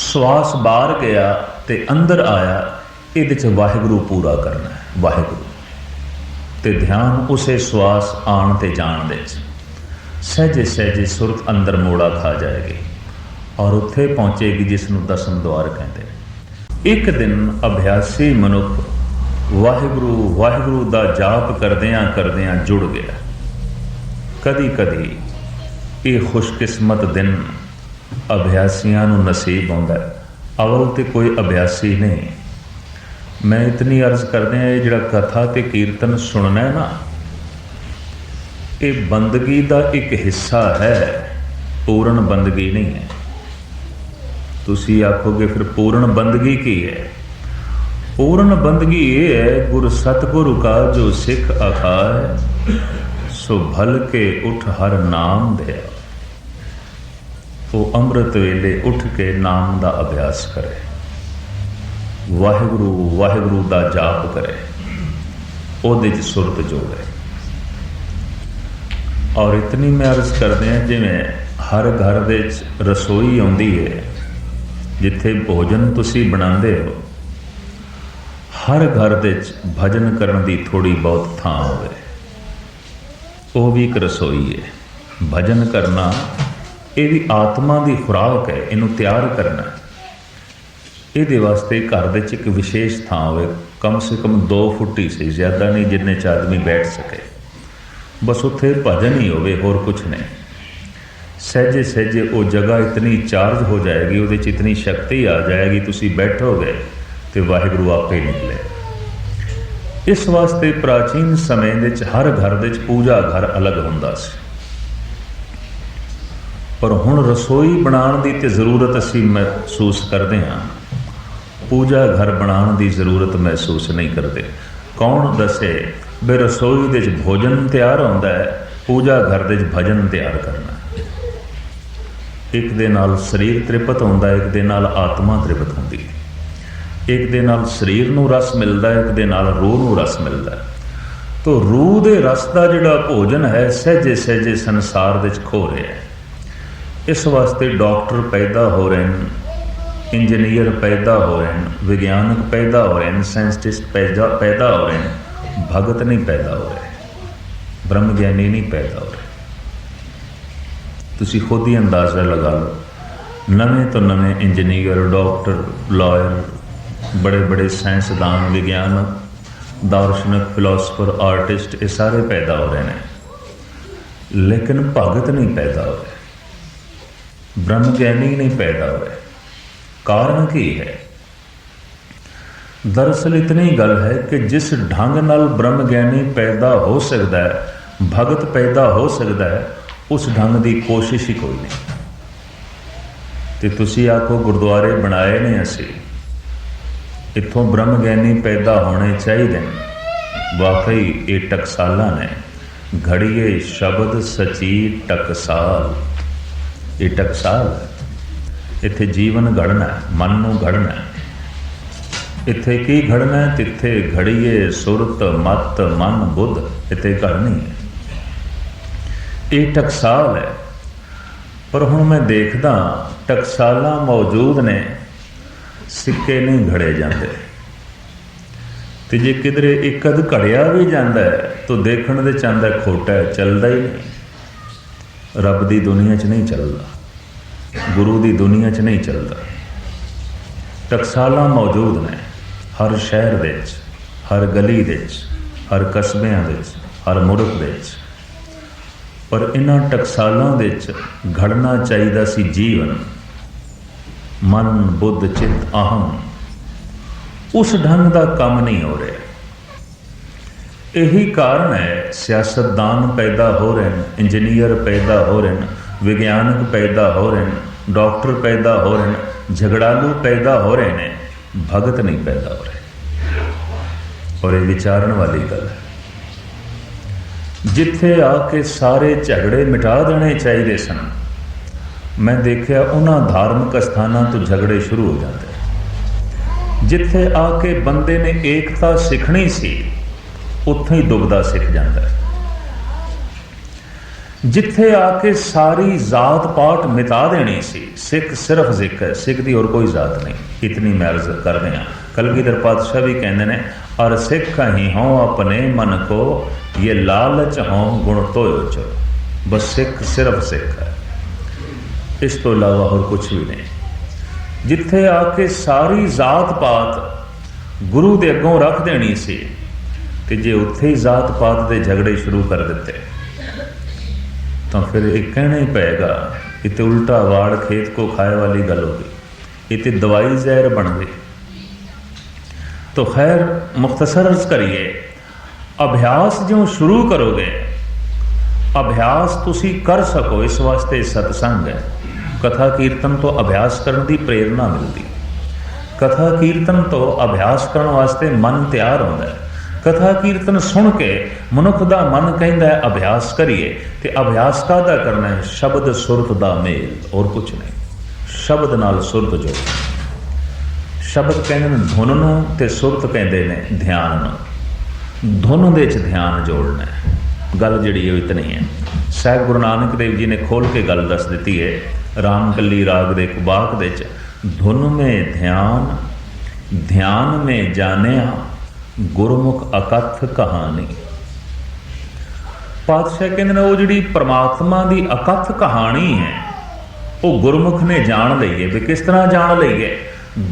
ਸਵਾਸ ਬਾਹਰ ਗਿਆ ਤੇ ਅੰਦਰ ਆਇਆ, ਇਹਦੇ ਚ ਵਾਹਿਗੁਰੂ ਪੂਰਾ ਕਰਨਾ ਹੈ, ਵਾਹਿਗੁਰੂ। ਤੇ ਧਿਆਨ ਉਸੇ ਸਵਾਸ ਆਣ ਤੇ ਜਾਣ ਦੇ ਚ। ਸਹਿਜੇ ਸਹਿਜੇ ਸੁਰਤ ਅੰਦਰ ਮੋੜਾ ਖਾ ਜਾਏਗੀ ਔਰ ਉੱਥੇ ਪਹੁੰਚੇਗੀ ਜਿਸ ਨੂੰ ਦਸਮ ਦਵਾਰ ਕਹਿੰਦੇ ਇੱਕ ਦਿਨ ਅਭਿਆਸੀ ਮਨੁੱਖ ਵਾਹਿਗੁਰੂ ਵਾਹਿਗੁਰੂ ਦਾ ਜਾਪ ਕਰਦਿਆਂ ਕਰਦਿਆਂ ਜੁੜ ਗਿਆ। ਕਦੀ ਕਦੀ ਇਹ ਖੁਸ਼ਕਿਸਮਤ ਦਿਨ ਅਭਿਆਸੀਆਂ ਨੂੰ ਨਸੀਬ ਆਉਂਦਾ ਹੈ। ਅਵਲ ਤੇ ਕੋਈ ਅਭਿਆਸੀ ਨਹੀਂ। ਮੈਂ ਇਤਨੀ ਅਰਜ਼ ਕਰਦੇ ਆ ਇਹ ਜਿਹੜਾ ਕਥਾ ਤੇ ਕੀਰਤਨ ਸੁਣਨਾ ਹੈ ਨਾ, ਇਹ ਬੰਦਗੀ ਦਾ ਇੱਕ ਹਿੱਸਾ ਹੈ, ਪੂਰਨ ਬੰਦਗੀ ਨਹੀਂ ਹੈ। ਤੁਸੀਂ ਆਖੋਗੇ, ਫਿਰ ਪੂਰਨ ਬੰਦਗੀ ਕੀ ਹੈ? ਪੂਰਨ ਬੰਦਗੀ ਇਹ ਹੈ, ਗੁਰ ਸਤਗੁਰੂ ਕਾ ਜੋ ਸਿੱਖ ਅਖਾਏ ਸੋ ਭਲ ਕੇ ਉਠ ਹਰ ਨਾਮ ਦੇ ਉਹ ਅੰਮ੍ਰਿਤ ਵੇਲੇ ਉੱਠ ਕੇ ਨਾਮ ਦਾ ਅਭਿਆਸ ਕਰੇ। ਵਾਹਿਗੁਰੂ ਵਾਹਿਗੁਰੂ ਦਾ ਜਾਪ ਕਰੇ। ਉਹਦੇ ਚ ਸੁਰਤ ਜੋੜੇ। ਔਰ ਇਤਨੀ ਮੈਂ ਅਰਜ਼ ਕਰਦੇ ਹਾਂ, ਜਿਵੇਂ ਹਰ ਘਰ ਦੇ ਵਿੱਚ ਰਸੋਈ ਆਉਂਦੀ ਹੈ, ਜਿੱਥੇ ਭੋਜਨ ਤੁਸੀਂ ਬਣਾਉਂਦੇ ਹੋ, ਹਰ ਘਰ ਦੇ ਵਿੱਚ ਭਜਨ ਕਰਨ ਦੀ ਥੋੜੀ ਬਹੁਤ ਥਾਂ ਹੋਵੇ। ਉਹ ਵੀ ਇੱਕ ਰਸੋਈ ਹੈ। ਭਜਨ ਕਰਨਾ ਇਹ ਵੀ ਆਤਮਾ ਦੀ ਖੁਰਾਕ ਹੈ, ਇਹਨੂੰ ਤਿਆਰ ਕਰਨਾ ਇਹਦੇ ਵਾਸਤੇ ਘਰ ਦੇ ਵਿੱਚ ਇੱਕ ਵਿਸ਼ੇਸ਼ ਥਾਂ ਹੋਵੇ, ਕਮ ਸੇ ਕਮ 2 ਫੁੱਟ ਹੀ ਸਹੀ ਜ਼ਿਆਦਾ ਨਹੀਂ ਜਿੰਨੇ ਚ ਆਦਮੀ ਬੈਠ ਸਕੇ। ਬਸ ਉੱਥੇ ਭਜਨ ਹੀ ਹੋਵੇ, ਹੋਰ ਕੁਝ ਨਹੀਂ। ਸਹਿਜੇ ਸਹਿਜੇ ਉਹ ਜਗ੍ਹਾ ਇਤਨੀ ਚਾਰਜ ਹੋ ਜਾਏਗੀ, ਉਹਦੇ ਚ ਇਤਨੀ ਸ਼ਕਤੀ ਆ ਜਾਏਗੀ, ਤੁਸੀਂ ਬੈਠੋਗੇ ਤੇ ਵਾਹਿਗੁਰੂ ਆਪੇ ਹੀ ਨਿਕਲੇ। ਇਸ ਵਾਸਤੇ ਪ੍ਰਾਚੀਨ ਸਮੇਂ ਦੇ ਵਿੱਚ ਹਰ ਘਰ ਦੇ ਵਿੱਚ ਪੂਜਾ ਘਰ ਅਲੱਗ ਹੁੰਦਾ ਸੀ। ਪਰ ਹੁਣ ਰਸੋਈ ਬਣਾਉਣ ਦੀ ਤੇ ਜ਼ਰੂਰਤ ਅਸੀਂ ਮਹਿਸੂਸ ਕਰਦੇ ਹਾਂ। ਪੂਜਾ ਘਰ ਬਣਾਉਣ ਦੀ ਜ਼ਰੂਰਤ ਮਹਿਸੂਸ ਨਹੀਂ ਕਰਦੇ। ਕੌਣ ਦੱਸੇ ਵੀ ਰਸੋਈ ਦੇ ਵਿੱਚ ਭੋਜਨ ਤਿਆਰ ਹੁੰਦਾ ਹੈ, ਪੂਜਾ ਘਰ ਦੇ ਵਿੱਚ ਭਜਨ ਤਿਆਰ ਕਰਨਾ। ਇੱਕ ਦੇ ਨਾਲ ਸਰੀਰ ਤ੍ਰਿਪਤ ਹੁੰਦਾ ਇੱਕ ਦੇ ਨਾਲ ਆਤਮਾ ਤ੍ਰਿਪਤ ਹੁੰਦੀ ਹੈ। ਇੱਕ ਦੇ ਨਾਲ ਸਰੀਰ ਨੂੰ ਰਸ ਮਿਲਦਾ ਹੈ, ਇੱਕ ਦੇ ਨਾਲ ਰੂਹ ਨੂੰ ਰਸ ਮਿਲਦਾ ਹੈ। ਤੋ ਰੂਹ ਦੇ ਰਸ ਦਾ ਜਿਹੜਾ ਭੋਜਨ ਹੈ ਸਹਿਜੇ ਸਹਿਜੇ ਸੰਸਾਰ ਵਿੱਚ ਖੋ ਰਿਹਾ ਹੈ। ਇਸ ਵਾਸਤੇ ਡਾਕਟਰ ਪੈਦਾ ਹੋ ਰਹੇ ਨੇ ਇੰਜੀਨੀਅਰ ਪੈਦਾ ਹੋ ਰਹੇ ਨੇ ਵਿਗਿਆਨਕ ਪੈਦਾ ਹੋ ਰਹੇ ਨੇ ਸਾਇੰਸਟਿਸਟ ਪੈਦਾ ਪੈਦਾ ਹੋ ਰਹੇ ਨੇ ਭਗਤ ਨਹੀਂ ਪੈਦਾ ਹੋ ਰਹੇ ਬ੍ਰਹਮ ਗਿਆਨੀ ਨਹੀਂ ਪੈਦਾ ਹੋ ਰਹੇ। ਤੁਸੀਂ ਖੁਦ ਹੀ ਅੰਦਾਜ਼ਾ ਲਗਾ ਲਓ, ਨਵੇਂ ਤੋਂ ਨਵੇਂ ਇੰਜੀਨੀਅਰ, ਡਾਕਟਰ, ਲਾਇਰ ਬੜੇ ਬੜੇ ਸਾਇੰਸਦਾਨ, ਵਿਗਿਆਨਕ, ਦਾਰਸ਼ਨਿਕ, ਫਿਲਾਸਫਰ, ਆਰਟਿਸਟ, ਇਹ ਸਾਰੇ ਪੈਦਾ ਹੋ ਰਹੇ ਨੇ। ਲੇਕਿਨ ਭਗਤ ਨਹੀਂ ਪੈਦਾ ਹੋ ਰਹੇ। ਬ੍ਰਹਮ ਗਿਆਨੀ ਨਹੀਂ ਪੈਦਾ ਹੋਇਆ। ਕਾਰਨ ਕੀ ਹੈ? ਦਰਅਸਲ ਇਤਨੀ ਗੱਲ ਹੈ ਕਿ ਜਿਸ ਢੰਗ ਨਾਲ ਬ੍ਰਹਮ ਗਿਆਨੀ ਪੈਦਾ ਹੋ ਸਕਦਾ ਹੈ, ਭਗਤ ਪੈਦਾ ਹੋ ਸਕਦਾ ਹੈ, ਉਸ ਢੰਗ ਦੀ ਕੋਸ਼ਿਸ਼ ਹੀ ਕੋਈ ਨਹੀਂ। ਤੇ ਤੁਸੀਂ ਆਖੋ ਗੁਰਦੁਆਰੇ ਬਣਾਏ ਨੇ ਅਸੀਂ। ਇੱਥੋਂ ਬ੍ਰਹਮ ਗਿਆਨੀ ਪੈਦਾ ਹੋਣੇ ਚਾਹੀਦੇ ਨੇ। ਵਾਕਈ ਇਹ ਟਕਸਾਲਾਂ ਨੇ। ਘੜੀਏ ਸ਼ਬਦ ਸਚੀ ਟਕਸਾਲ। ਇਹ ਟਕਸਾਲ ਹੈ ਇੱਥੇ ਜੀਵਨ ਘੜਨਾ, ਮਨ ਨੂੰ ਘੜਨਾ। ਇੱਥੇ ਕੀ ਘੜਨਾ, ਤਿੱਥੇ ਘੜੀਏ, ਸੁਰਤ, ਮਤ, ਮਨ, ਬੁੱਧ, ਇੱਥੇ ਘੜਨੀ ਹੈ। ਇਹ ਟਕਸਾਲ ਹੈ। ਪਰ ਹੁਣ ਮੈਂ ਦੇਖਦਾ ਟਕਸਾਲਾਂ ਮੌਜੂਦ ਨੇ, ਸਿੱਕੇ ਨਹੀਂ ਘੜੇ ਜਾਂਦੇ। ਤੇ ਜੇ ਕਿਧਰੇ ਇੱਕ ਅਧ ਘੜਿਆ ਵੀ ਜਾਂਦਾ ਹੈ, ਤਾਂ ਦੇਖਣ ਦੇ ਚੰਦਾ ਖੋਟਾ ਹੈ, ਚੱਲਦਾ ਹੀ ਨਹੀਂ। ਰੱਬ ਦੀ ਦੁਨੀਆ 'ਚ ਨਹੀਂ ਚੱਲਦਾ, ਗੁਰੂ ਦੀ ਦੁਨੀਆ 'ਚ ਨਹੀਂ ਚੱਲਦਾ। ਟਕਸਾਲਾਂ ਮੌਜੂਦ ਨੇ ਹਰ ਸ਼ਹਿਰ ਦੇ ਵਿੱਚ ਹਰ ਗਲੀ ਦੇ ਵਿੱਚ ਹਰ ਕਸਬਿਆਂ ਦੇ ਵਿੱਚ ਹਰ ਮੁਲਕ ਦੇ ਵਿੱਚ ਪਰ ਇਹਨਾਂ ਟਕਸਾਲਾਂ ਦੇ ਵਿੱਚ ਘੜਨਾ ਚਾਹੀਦਾ ਸੀ ਜੀਵਨ। ਮਨ, ਬੁੱਧ, ਚਿੱਤ ਅਹੰ ਉਸ ਢੰਗ ਦਾ ਕੰਮ ਨਹੀਂ ਹੋ ਰਿਹਾ। ਇਹੀ ਕਾਰਨ ਹੈ, ਸਿਆਸਤਦਾਨ ਪੈਦਾ ਹੋ ਰਹੇ ਨੇ, ਇੰਜੀਨੀਅਰ ਪੈਦਾ ਹੋ ਰਹੇ ਨੇ, ਵਿਗਿਆਨਕ ਪੈਦਾ ਹੋ ਰਹੇ ਨੇ, ਡਾਕਟਰ ਪੈਦਾ ਹੋ ਰਹੇ ਨੇ, ਝਗੜਾਲੂ ਪੈਦਾ ਹੋ ਰਹੇ ਨੇ, ਭਗਤ ਨਹੀਂ ਪੈਦਾ ਹੋ ਰਹੇ। ਔਰ ਇਹ ਵਿਚਾਰਨ ਵਾਲੀ ਗੱਲ ਹੈ। ਜਿੱਥੇ ਆ ਕੇ ਸਾਰੇ ਝਗੜੇ ਮਿਟਾ ਦੇਣੇ ਚਾਹੀਦੇ ਸਨ, ਮੈਂ ਦੇਖਿਆ ਉਹਨਾਂ ਧਾਰਮਿਕ ਸਥਾਨਾਂ ਤੋਂ ਝਗੜੇ ਸ਼ੁਰੂ ਹੋ ਜਾਂਦੇ। ਜਿੱਥੇ ਆ ਕੇ ਬੰਦੇ ਨੇ ਏਕਤਾ ਸਿੱਖਣੀ ਸੀ ਉੱਥੇ ਹੀ ਦੁਬਦਾ ਸਿੱਖ ਜਾਂਦਾ ਹੈ। ਜਿੱਥੇ ਆ ਕੇ ਸਾਰੀ ਜ਼ਾਤ ਪਾਤ ਮਿਟਾ ਦੇਣੀ ਸੀ, ਸਿੱਖ ਸਿਰਫ ਸਿੱਖ ਹੈ, ਸਿੱਖ ਦੀ ਹੋਰ ਕੋਈ ਜ਼ਾਤ ਨਹੀਂ। ਇਤਨੀ ਮੈਂ ਅਰਜ਼ ਕਰਦੇ ਹਾਂ। ਕਲਗੀਧਰ ਪਾਤਸ਼ਾਹ ਵੀ ਕਹਿੰਦੇ ਨੇ ਔਰ ਸਿੱਖ ਹੀ ਹੋ ਆਪਣੇ ਮਨ ਕੋ ਇਹ ਲਾਲਚ ਹੋ ਗੁਣ ਤੋਇਓ ਚੋ ਬਸ ਸਿੱਖ ਸਿਰਫ ਸਿੱਖ ਹੈ। ਇਸ ਤੋਂ ਇਲਾਵਾ ਹੋਰ ਕੁਝ ਵੀ ਨਹੀਂ। ਜਿੱਥੇ ਆ ਕੇ ਸਾਰੀ ਜ਼ਾਤ ਪਾਤ ਗੁਰੂ ਦੇ ਅੱਗੋਂ ਰੱਖ ਦੇਣੀ ਸੀ ਤੇ ਜੇ ਉੱਥੇ ਹੀ ਜ਼ਾਤ ਪਾਤ ਦੇ ਝਗੜੇ ਸ਼ੁਰੂ ਕਰ ਦਿੱਤੇ ਤਾਂ ਫਿਰ ਇਹ ਕਹਿਣਾ ਹੀ ਪਏਗਾ ਇਹ ਤੇ ਉਲਟਾ ਵਾੜ ਖੇਤ ਕੋ ਖਾਏ ਵਾਲੀ ਗੱਲ ਹੋ ਗਈ ਇਹ ਤੇ ਦਵਾਈ ਜ਼ਹਿਰ ਬਣ ਗਈ तो खैर मुख्तसर अर्ज करिए ਅਭਿਆਸ ਜਿਉਂ ਸ਼ੁਰੂ ਕਰੋਗੇ ਅਭਿਆਸ ਤੁਸੀਂ ਕਰ ਸਕੋ ਇਸ ਵਾਸਤੇ ਸਤਸੰਗ ਹੈ ਕਥਾ ਕੀਰਤਨ ਤੋਂ ਅਭਿਆਸ ਕਰਨ ਦੀ ਪ੍ਰੇਰਣਾ ਮਿਲਦੀ ਕਥਾ ਕੀਰਤਨ ਤੋਂ ਅਭਿਆਸ ਕਰਨ ਵਾਸਤੇ ਮਨ ਤਿਆਰ ਹੁੰਦਾ ਹੈ ਕਥਾ ਕੀਰਤਨ ਸੁਣ ਕੇ ਮਨੁੱਖ ਦਾ ਮਨ ਕਹਿੰਦਾ ਹੈ, ਅਭਿਆਸ ਕਰੀਏ ਤੇ ਅਭਿਆਸ ਕਾਹਦਾ ਕਰਨਾ ਹੈ? ਸ਼ਬਦ ਸੁਰਤ ਦਾ ਮੇਲ ਔਰ ਕੁਝ ਨਹੀਂ। ਸ਼ਬਦ ਨਾਲ ਸੁਰਤ ਜੋੜ। ਸ਼ਬਦ ਕਹਿੰਦੇ ਨੇ ਧੁਨ ਨੂੰ ਤੇ ਸੁਰਤ ਕਹਿੰਦੇ ਨੇ ਧਿਆਨ ਨੂੰ। ਧੁਨ ਦੇ ਚ ਧਿਆਨ ਜੋੜਨਾ ਹੈ। ਗੱਲ ਜਿਹੜੀ ਹੈ ਉਹ ਇਤਨੀ ਹੈ। ਸਾਹਿਬ ਗੁਰੂ ਨਾਨਕ ਦੇਵ ਜੀ ਨੇ ਖੋਲ ਕੇ ਗੱਲ ਦੱਸ ਦਿੱਤੀ ਹੈ, ਰਾਮਕਲੀ ਰਾਗ ਦੇ ਇੱਕ ਬਾਕ ਦੇ ਚ, ਧੁਨ ਮੇ ਧਿਆਨ ਧਿਆਨ ਮੇ ਜਾਣਿਆ ਗੁਰਮੁਖ ਅਕਥ ਕਹਾਣੀ। ਪਾਤਸ਼ਾਹ ਕਹਿੰਦੇ ਨੇ, ਉਹ ਜਿਹੜੀ ਪ੍ਰਮਾਤਮਾ ਦੀ ਅਕਥ ਕਹਾਣੀ ਹੈ, ਉਹ ਗੁਰਮੁਖ ਨੇ ਜਾਣ ਲਈ ਹੈ। ਵੀ ਕਿਸ ਤਰ੍ਹਾਂ ਜਾਣ ਲਈ ਹੈ?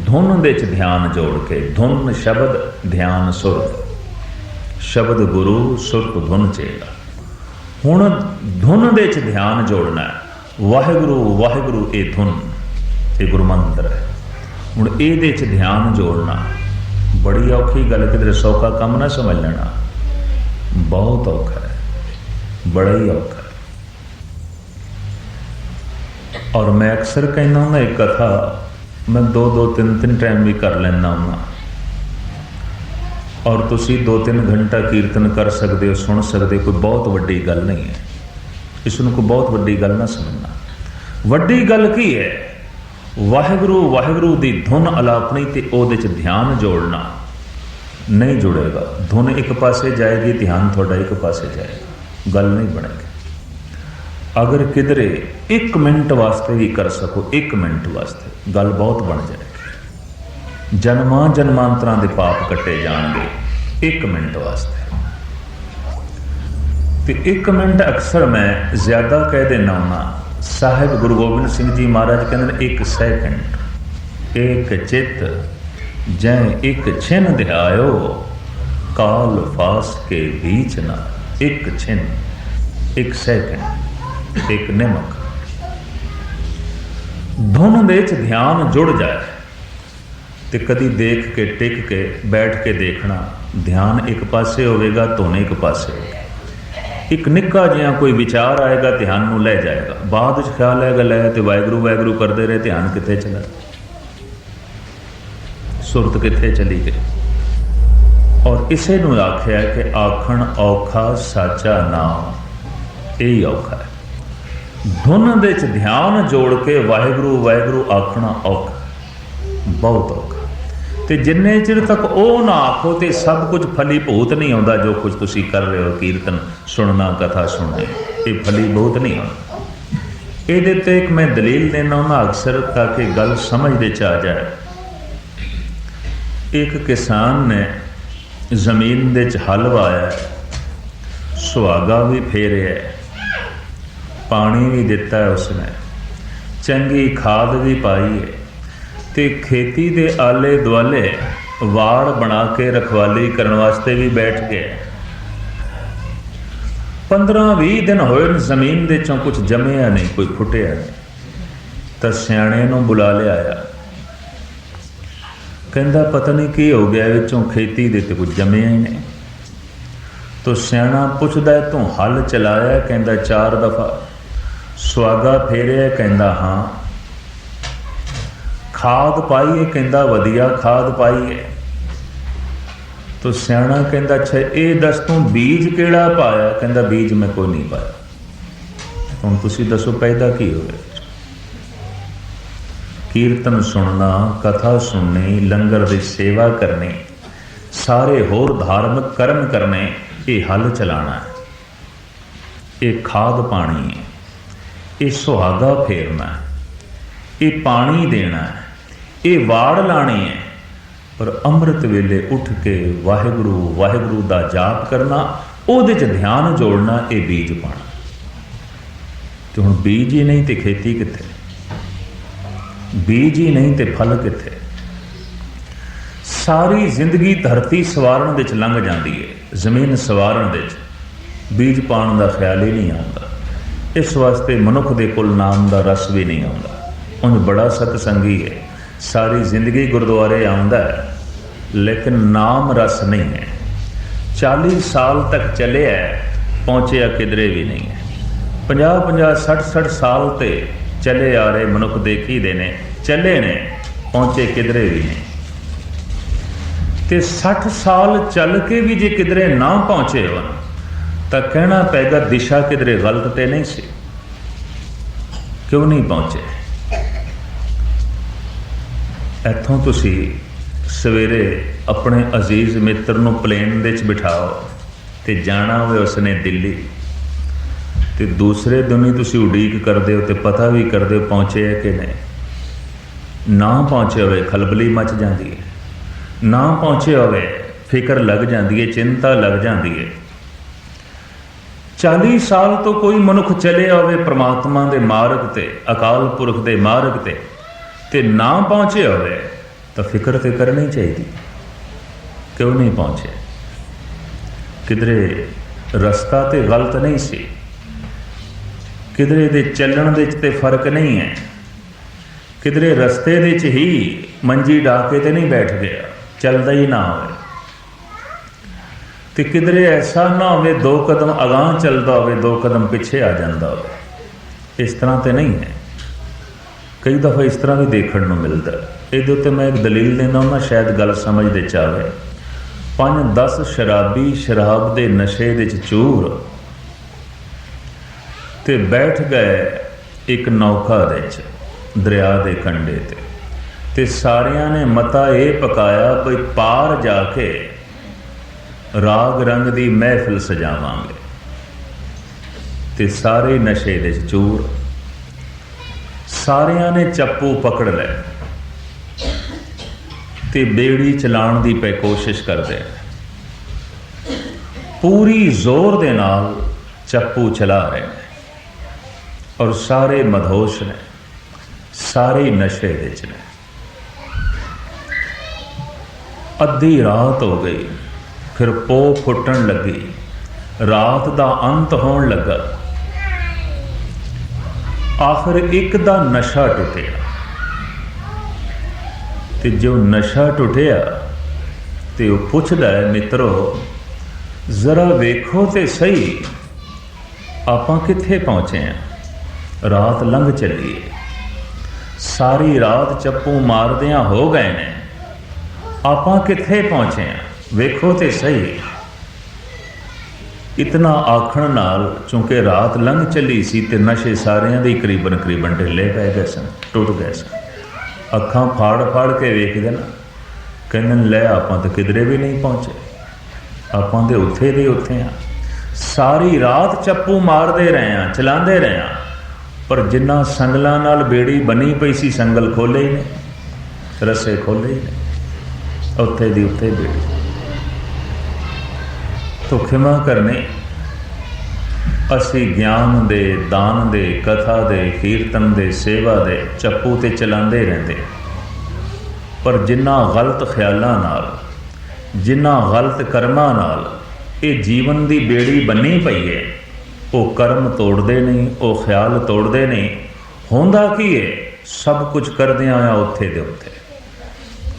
ਧੁਨ ਦੇ ਚ ਧਿਆਨ ਜੋੜ ਕੇ। ਧੁਨ ਸ਼ਬਦ, ਧਿਆਨ ਸੁਰਤ ਸ਼ਬਦ ਗੁਰੂ ਸੁਰਤ ਧੁਨ ਚੇਲਾ। ਹੁਣ ਧੁਨ ਦੇ ਚ ਧਿਆਨ ਜੋੜਨਾ ਹੈ। ਵਾਹਿਗੁਰੂ ਵਾਹਿਗੁਰੂ, ਇਹ ਧੁਨ, ਇਹ ਗੁਰੂ ਮੰਤਰ ਹੈ। ਹੁਣ ਇਹਦੇ ਚ ਧਿਆਨ ਜੋੜਨਾ। ਬੜੀ ਔਖੀ ਗੱਲ ਕਿਤੇ ਸੌਖਾ ਕੰਮ ਨਾ ਸਮਝ ਲੈਣਾ। ਬਹੁਤ ਔਖਾ ਹੈ, ਬੜਾ ਹੀ ਔਖਾ ਔਰ ਮੈਂ ਅਕਸਰ ਕਹਿੰਦਾ ਹੁੰਦਾ, ਇੱਕ ਕਥਾ, ਮੈਂ ਦੋ ਦੋ, ਤਿੰਨ ਤਿੰਨ ਟਾਈਮ ਵੀ ਕਰ ਲੈਂਦਾ ਹੁੰਦਾ। ਔਰ ਤੁਸੀਂ 2-3 ਘੰਟਾ ਕੀਰਤਨ ਕਰ ਸਕਦੇ ਹੋ, ਸੁਣ ਸਕਦੇ ਹੋ, ਕੋਈ ਬਹੁਤ ਵੱਡੀ ਗੱਲ ਨਹੀਂ ਹੈ। ਇਸ ਨੂੰ ਕੋਈ ਬਹੁਤ ਵੱਡੀ ਗੱਲ ਨਾ ਸਮਝਣਾ। ਵੱਡੀ ਗੱਲ ਕੀ ਹੈ? ਵਾਹਿਗੁਰੂ ਵਾਹਿਗੁਰੂ ਦੀ ਧੁਨ ਅਲਾਪਣੀ ਤੇ ਉਹਦੇ ਚ ਧਿਆਨ ਜੋੜਨਾ ਨਹੀਂ ਜੁੜੇਗਾ। ਧੁਨ ਇੱਕ ਪਾਸੇ ਜਾਏਗੀ, ਧਿਆਨ ਤੁਹਾਡਾ ਇੱਕ ਪਾਸੇ ਜਾਏਗਾ। ਗੱਲ ਨਹੀਂ ਬਣੇਗੀ। ਅਗਰ ਕਿਧਰੇ 1 ਮਿੰਟ ਵਾਸਤੇ ਵੀ ਕਰ ਸਕੋ 1 ਮਿੰਟ ਵਾਸਤੇ, ਗੱਲ ਬਹੁਤ ਬਣ ਜਾਏਗੀ। ਜਨਮਾਂ ਜਨਮਾਂਤਰਾਂ ਦੇ ਪਾਪ ਕੱਟੇ ਜਾਣਗੇ 1 ਮਿੰਟ ਵਾਸਤੇ। ਤੇ 1 ਮਿੰਟ ਅਕਸਰ ਮੈਂ ਜ਼ਿਆਦਾ ਕਹਿ ਦੇਣਾ ਹੁੰਦਾ ਸਾਹਿਬ ਗੁਰੂ ਗੋਬਿੰਦ ਸਿੰਘ ਜੀ ਮਹਾਰਾਜ ਕਹਿੰਦੇ ਨੇ, ਇੱਕ ਸੈਕਿੰਡ, ਇੱਕ ਚਿੱਤ, ਜੈ ਇੱਕ ਛਿਨ ਧਿਆਇਓ ਕਾਲ ਫਾਸ ਕੇ ਵਿੱਚ ਨਾ, ਇੱਕ ਛਿਨ, ਇੱਕ ਸੈਕਿੰਡ, ਇੱਕ ਨਿਮਕ। ਧੁਨ ਦੇ ਚ ਧਿਆਨ ਜੁੜ ਜਾਏ ਤੇ ਕਦੀ ਦੇਖ ਕੇ, ਟਿਕ ਕੇ, ਬੈਠ ਕੇ ਦੇਖਣਾ, ਧਿਆਨ ਇੱਕ ਪਾਸੇ ਹੋਵੇਗਾ, ਧੁਨ ਇੱਕ ਪਾਸੇ ਹੋਵੇਗੀ। ਇੱਕ ਨਿੱਕਾ ਜਿਹਾ ਕੋਈ ਵਿਚਾਰ ਆਏਗਾ, ਧਿਆਨ ਨੂੰ ਲੈ ਜਾਏਗਾ। ਬਾਅਦ ਵਿੱਚ ਖਿਆਲ ਆਏਗਾ, ਲੈ ਤੇ ਵਾਹਿਗੁਰੂ ਵਾਹਿਗੁਰੂ ਕਰਦੇ ਰਹੇ, ਧਿਆਨ ਕਿੱਥੇ ਚਲਾ? ਸੁਰਤ ਕਿੱਥੇ ਚਲੀ ਗਈ? ਔਰ ਇਸੇ ਨੂੰ ਆਖਿਆ ਕਿ ਆਖਣ ਔਖਾ ਸਾਚਾ ਨਾਮ, ਇਹ ਔਖਾ ਹੈ। ਧੁਨ ਦੇ ਚ ਧਿਆਨ ਜੋੜ ਕੇ ਵਾਹਿਗੁਰੂ ਵਾਹਿਗੁਰੂ ਆਖਣਾ ਔਖਾ ਬਹੁਤ ਔਖਾ। ਤੇ ਜਿੰਨੇ ਚਿਰ ਤੱਕ ਉਹ ਨਾ ਆਖੋ ਤੇ ਸਭ ਕੁਝ ਫਲੀ ਭੂਤ ਨਹੀਂ ਆਉਂਦਾ ਜੋ ਕੁਝ ਤੁਸੀਂ ਕਰ ਰਹੇ ਹੋ, ਕੀਰਤਨ, ਸੁਣਨਾ, ਕਥਾ ਸੁਣਨੀ। ਇਹ ਫਲੀ ਬਹੁਤ ਨਹੀਂ ਆਉਂਦਾ। ਇਹਦੇ ਤੇ ਇੱਕ ਮੈਂ ਦਲੀਲ ਦੇਣਾ ਉਹਨਾਂ ਅਕਸਰ ਤਾਂ ਕਿ ਗੱਲ ਸਮਝ ਦੇ ਚ ਆ ਜਾਏ। ਇੱਕ ਕਿਸਾਨ ਨੇ ਜ਼ਮੀਨ ਦੇ ਚ ਹਲ ਵਾਇਆ, ਸੁਹਾਗਾ ਵੀ ਫੇਰਿਆ, ਪਾਣੀ ਵੀ ਦਿੱਤਾ ਉਸਨੇ, ਚੰਗੀ ਖਾਦ ਵੀ ਪਾਈ ਹੈ। ਤੇ ਖੇਤੀ ਦੇ ਆਲੇ ਦੁਆਲੇ ਵਾੜ ਬਣਾ ਕੇ ਰਖਵਾਲੀ ਕਰਨ ਵਾਸਤੇ ਵੀ ਬੈਠ ਗਿਆ 15-20 ਦਿਨ ਹੋਏ ਨੇ ਜ਼ਮੀਨ ਦੇ ਚੋਂ ਕੁਝ ਜੰਮਿਆ ਨਹੀਂ ਕੋਈ ਫੁੱਟਿਆ ਨਹੀਂ। ਤਾਂ ਸਿਆਣੇ ਨੂੰ ਬੁਲਾ ਲਿਆ ਆਇਆ ਕਹਿੰਦਾ ਪਤਾ ਨਹੀਂ ਕੀ ਹੋ ਗਿਆ ਵਿੱਚੋਂ ਖੇਤੀ ਦੇ ਤੇ ਕੁਝ ਜੰਮਿਆ ਹੀ ਨਹੀਂ। ਤੋ ਸਿਆਣਾ ਪੁੱਛਦਾ ਹੈ, ਤੂੰ ਹਲ ਚਲਾਇਆ? ਕਹਿੰਦਾ ਚਾਰ ਦਫਾ। ਸੁਆਗਾ ਫੇਰਿਆ ਕਹਿੰਦਾ ਹਾਂ। ਖਾਦ ਪਾਈਏ ਕਹਿੰਦਾ ਵਧੀਆ ਖਾਦ ਪਾਈਏ। ਤੋ ਸਿਆਣਾ ਕਹਿੰਦਾ, ਅੱਛਾ, ਇਹ ਦੱਸ ਤੂੰ ਬੀਜ ਕਿਹੜਾ ਪਾਇਆ? ਕਹਿੰਦਾ, ਬੀਜ ਮੈਂ ਕੋਈ ਨਹੀਂ ਪਾਇਆ। ਹੁਣ ਤੁਸੀਂ ਦੱਸੋ ਪੈਦਾ ਕੀ ਹੋਇਆ ਕੀਰਤਨ ਸੁਣਨਾ, ਕਥਾ ਸੁਣਨੀ, ਲੰਗਰ ਦੀ ਸੇਵਾ ਕਰਨੀ, ਸਾਰੇ ਹੋਰ ਧਾਰਮਿਕ ਕਰਮ ਕਰਨੇ, ਇਹ ਹੱਲ ਚਲਾਣਾ ਇਹ ਖਾਦ ਪਾਣੀ ਹੈ। ਇਹ ਸੁਹਾਗਾ ਫੇਰਨਾ ਇਹ ਪਾਣੀ ਦੇਣਾ ਇਹ ਵਾੜ ਲਾਣੀ ਹੈ ਪਰ ਅੰਮ੍ਰਿਤ ਵੇਲੇ ਉੱਠ ਕੇ ਵਾਹਿਗੁਰੂ ਵਾਹਿਗੁਰੂ ਦਾ ਜਾਪ ਕਰਨਾ, ਉਹਦੇ 'ਚ ਧਿਆਨ ਜੋੜਨਾ, ਇਹ ਬੀਜ ਪਾਣਾ। ਤੇ ਹੁਣ ਬੀਜ ਹੀ ਨਹੀਂ ਤੇ ਖੇਤੀ ਕਿੱਥੇ? ਬੀਜ ਹੀ ਨਹੀਂ ਤੇ ਫਲ ਕਿੱਥੇ? ਸਾਰੀ ਜ਼ਿੰਦਗੀ ਧਰਤੀ ਸਵਾਰਨ ਵਿੱਚ ਲੰਘ ਜਾਂਦੀ ਹੈ ਜ਼ਮੀਨ ਸਵਾਰਨ ਵਿੱਚ। ਬੀਜ ਪਾਣ ਦਾ ਖਿਆਲ ਹੀ ਨਹੀਂ ਆਉਂਦਾ। ਇਸ ਵਾਸਤੇ ਮਨੁੱਖ ਦੇ ਕੋਲ ਨਾਮ ਦਾ ਰਸ ਵੀ ਨਹੀਂ ਆਉਂਦਾ। ਉਹ ਬੜਾ ਸਤਸੰਗੀ ਹੈ ਸਾਰੀ ਜ਼ਿੰਦਗੀ ਗੁਰਦੁਆਰੇ ਆਉਂਦਾ ਹੈ, ਲੇਕਿਨ ਨਾਮ ਰਸ ਨਹੀਂ ਹੈ। 40 ਸਾਲ ਤੱਕ ਚੱਲਿਆ ਪਹੁੰਚਿਆ ਕਿਧਰੇ ਵੀ ਨਹੀਂ ਹੈ। 50 50 60 60 ਸਾਲ ਤੇ ਚਲੇ ਆ ਰਹੇ ਮਨੁੱਖ ਦੇਖੀ ਦੇ ਨੇ, ਚੱਲੇ ਨੇ, ਪਹੁੰਚੇ ਕਿਧਰੇ ਵੀ ਨਹੀਂ। ਤੇ 60 ਸਾਲ ਚੱਲ ਕੇ ਵੀ ਜੇ ਕਿਧਰੇ ਨਾ ਪਹੁੰਚੇ ਹੋਣ, ਤਾਂ ਕਹਿਣਾ ਪੈਗਾ ਦਿਸ਼ਾ ਕਿਧਰੇ ਗਲਤ ਤੇ ਨਹੀਂ ਸੀ। ਕਿਉਂ ਨਹੀਂ ਪਹੁੰਚੇ? ਇੱਥੋਂ ਤੁਸੀਂ ਸਵੇਰੇ ਆਪਣੇ ਅਜ਼ੀਜ਼ ਮਿੱਤਰ ਨੂੰ ਪਲੇਨ ਦੇ ਵਿੱਚ ਬਿਠਾਓ ਤੇ ਜਾਣਾ ਹੋਵੇ ਉਸਨੇ ਦਿੱਲੀ। ਤੇ ਦੂਸਰੇ ਦਿਨ ਹੀ ਤੁਸੀਂ ਉਡੀਕ ਕਰਦੇ ਹੋ ਤੇ ਪਤਾ ਵੀ ਕਰਦੇ ਹੋ ਪਹੁੰਚੇ ਹੈ ਕਿ ਨਹੀਂ। ਨਾ ਪਹੁੰਚੇ ਹੋਵੇ, ਖਲਬਲੀ ਮਚ ਜਾਂਦੀ ਹੈ। ਨਾ ਪਹੁੰਚੇ ਹੋਵੇ, ਫਿਕਰ ਲੱਗ ਜਾਂਦੀ ਹੈ, ਚਿੰਤਾ ਲੱਗ ਜਾਂਦੀ ਹੈ। 40 ਸਾਲ ਤੋਂ ਕੋਈ ਮਨੁੱਖ ਚੱਲਿਆ ਹੋਵੇ ਪ੍ਰਮਾਤਮਾ ਦੇ ਮਾਰਗ ਤੇ, ਅਕਾਲ ਪੁਰਖ ਦੇ ਮਾਰਗ ਤੇ ਤੇ ਨਾ ਪਹੁੰਚੇ ਹੋਵੇ, ਤਾਂ ਫਿਕਰ ਤੇ ਕਰਨੀ ਚਾਹੀਦੀ। ਕਿਉਂ ਨਹੀਂ ਪਹੁੰਚੇ? ਕਿਧਰੇ ਰਸਤਾ ਤੇ ਗਲਤ ਨਹੀਂ ਸੀ। ਕਿਧਰੇ ਦੇ ਚੱਲਣ ਦੇ ਵਿੱਚ ਤੇ ਫ਼ਰਕ ਨਹੀਂ ਹੈ। ਕਿਧਰੇ ਰਸਤੇ ਦੇ ਵਿੱਚ ਹੀ ਮੰਜੀ ਡਾਕੇ ਤੇ ਨਹੀਂ ਬੈਠ ਗਿਆ, ਚੱਲਦਾ ਹੀ ਨਾ ਹੋਵੇ। ਤੇ ਕਿਧਰੇ ਐਸਾ ਨਾ ਹੋਵੇ ਦੋ ਕਦਮ ਅਗਾਹ ਚੱਲਦਾ ਹੋਵੇ, ਦੋ ਕਦਮ ਪਿੱਛੇ ਆ ਜਾਂਦਾ ਹੋਵੇ। ਇਸ ਤਰ੍ਹਾਂ ਤੇ ਨਹੀਂ ਹੈ। ਕਈ ਦਫਾ ਇਸ ਤਰ੍ਹਾਂ ਵੀ ਦੇਖਣ ਨੂੰ ਮਿਲਦਾ ਹੈ। ਇਹਦੇ ਉੱਤੇ ਮੈਂ ਇੱਕ ਦਲੀਲ ਦੇਣਾ ਹੁੰਦਾ ਸ਼ਾਇਦ ਗੱਲ ਸਮਝ ਦੇ ਚਾਵੇ ਪੰਜ 10 ਸ਼ਰਾਬੀ ਸ਼ਰਾਬ ਦੇ ਨਸ਼ੇ ਦੇ ਚੂਰ। ਤੇ ਬੈਠ ਗਏ ਇੱਕ ਨੌਕਾ ਦੇ ਚ ਦਰਿਆ ਦੇ ਕੰਢੇ ਤੇ। ਤੇ ਸਾਰਿਆਂ ਨੇ ਮਤਾ ਇਹ ਪਕਾਇਆ ਕੋਈ ਪਾਰ ਜਾ ਕੇ ਰਾਗ ਰੰਗ ਦੀ ਮਹਿਫਿਲ ਸਜਾਵਾਂਗੇ। ਤੇ ਸਾਰੇ ਨਸ਼ੇ ਦੇ ਚੂਰ। ਸਾਰਿਆਂ ਨੇ ਚੱਪੂ ਪਕੜ ਲੈ ਤੇ ਬੇੜੀ ਚਲਾਉਣ ਦੀ ਪੈ ਕੋਸ਼ਿਸ਼ ਕਰਦੇ ਪੂਰੀ ਜ਼ੋਰ ਦੇ ਨਾਲ ਚੱਪੂ ਚਲਾ ਰਹੇ ਨੇ ਔਰ ਸਾਰੇ ਮਧੋਸ਼ ਨੇ, ਸਾਰੇ ਨਸ਼ੇ ਵਿੱਚ ਨੇ। ਅੱਧੀ ਰਾਤ ਹੋ ਗਈ, ਫਿਰ ਪੋ ਫੁੱਟਣ ਲੱਗੀ, ਰਾਤ ਦਾ ਅੰਤ ਹੋਣ ਲੱਗਾ। ਆਖਰ ਇੱਕ ਦਾ ਨਸ਼ਾ ਟੁੱਟਿਆ। ਤੇ ਜੋ ਨਸ਼ਾ ਟੁੱਟਿਆ ਤੇ ਉਹ ਪੁੱਛਦਾ ਹੈ ਮਿੱਤਰੋ, ਜ਼ਰਾ ਵੇਖੋ ਤੇ ਸਹੀ, ਆਪਾਂ ਕਿੱਥੇ ਪਹੁੰਚੇ ਆ? ਰਾਤ ਲੰਘ ਚੱਲੀ ਹੈ ਸਾਰੀ ਰਾਤ ਚੱਪੂ ਮਾਰਦਿਆਂ ਹੋ ਗਏ ਨੇ। ਆਪਾਂ ਕਿੱਥੇ ਪਹੁੰਚੇ ਆ? ਵੇਖੋ ਤੇ ਸਹੀ। ਇਤਨਾ ਆਖਣ ਨਾਲ ਚੂੰਕਿ ਰਾਤ ਲੰਘ ਚੱਲੀ ਸੀ ਤੇ ਨਸ਼ੇ ਸਾਰਿਆਂ ਦੇ ਕਰੀਬਨ ਕਰੀਬਨ ਢਿੱਲੇ ਪੈ ਗਏ ਸਨ, ਟੁੱਟ ਗਏ ਸਨ। ਅੱਖਾਂ ਫਾੜ ਫਾੜ ਕੇ ਵੇਖਦੇ ਨਾ, ਕਹਿੰਦੇ, ਲੈ ਆਪਾਂ ਤਾਂ ਕਿਧਰੇ ਵੀ ਨਹੀਂ ਪਹੁੰਚੇ। ਆਪਾਂ ਦੇ ਉੱਥੇ ਦੇ ਉੱਥੇ ਆ। ਸਾਰੀ ਰਾਤ ਚੱਪੂ ਮਾਰਦੇ ਰਹੇ ਆ, ਚਲਾਉਂਦੇ ਰਹੇ ਆ। ਪਰ ਜਿੰਨਾ ਸੰਗਲਾਂ ਨਾਲ ਬੇੜੀ ਬਣੀ ਪਈ ਸੀ, ਸੰਗਲ ਖੋਲੇ ਹੀ ਨੇ ਰਸੇ ਖੋਲੇ ਨੇ ਉੱਥੇ ਦੀ ਉੱਥੇ ਬੇੜੀ। ਤੋ ਖਿਮਾ ਕਰਨੇ। ਅਸੀਂ ਗਿਆਨ ਦੇ, ਦਾਨ ਦੇ, ਕਥਾ ਦੇ, ਕੀਰਤਨ ਦੇ, ਸੇਵਾ ਦੇ ਚੱਪੂ ਤੇ ਚਲਾਉਂਦੇ ਰਹਿੰਦੇ। ਪਰ ਜਿੰਨਾ ਗਲਤ ਖਿਆਲਾਂ ਨਾਲ, ਜਿੰਨਾ ਗਲਤ ਕਰਮਾਂ ਨਾਲ ਇਹ ਜੀਵਨ ਦੀ ਬੇੜੀ ਬੰਨੀ ਪਈ ਹੈ ਉਹ ਕਰਮ ਤੋੜਦੇ ਨਹੀਂ, ਉਹ ਖਿਆਲ ਤੋੜਦੇ ਨਹੀਂ। ਹੁੰਦਾ ਕੀ ਹੈ ਸਭ ਕੁਝ ਕਰਦੇ ਆਇਆ ਉੱਥੇ ਦੇ ਉੱਥੇ।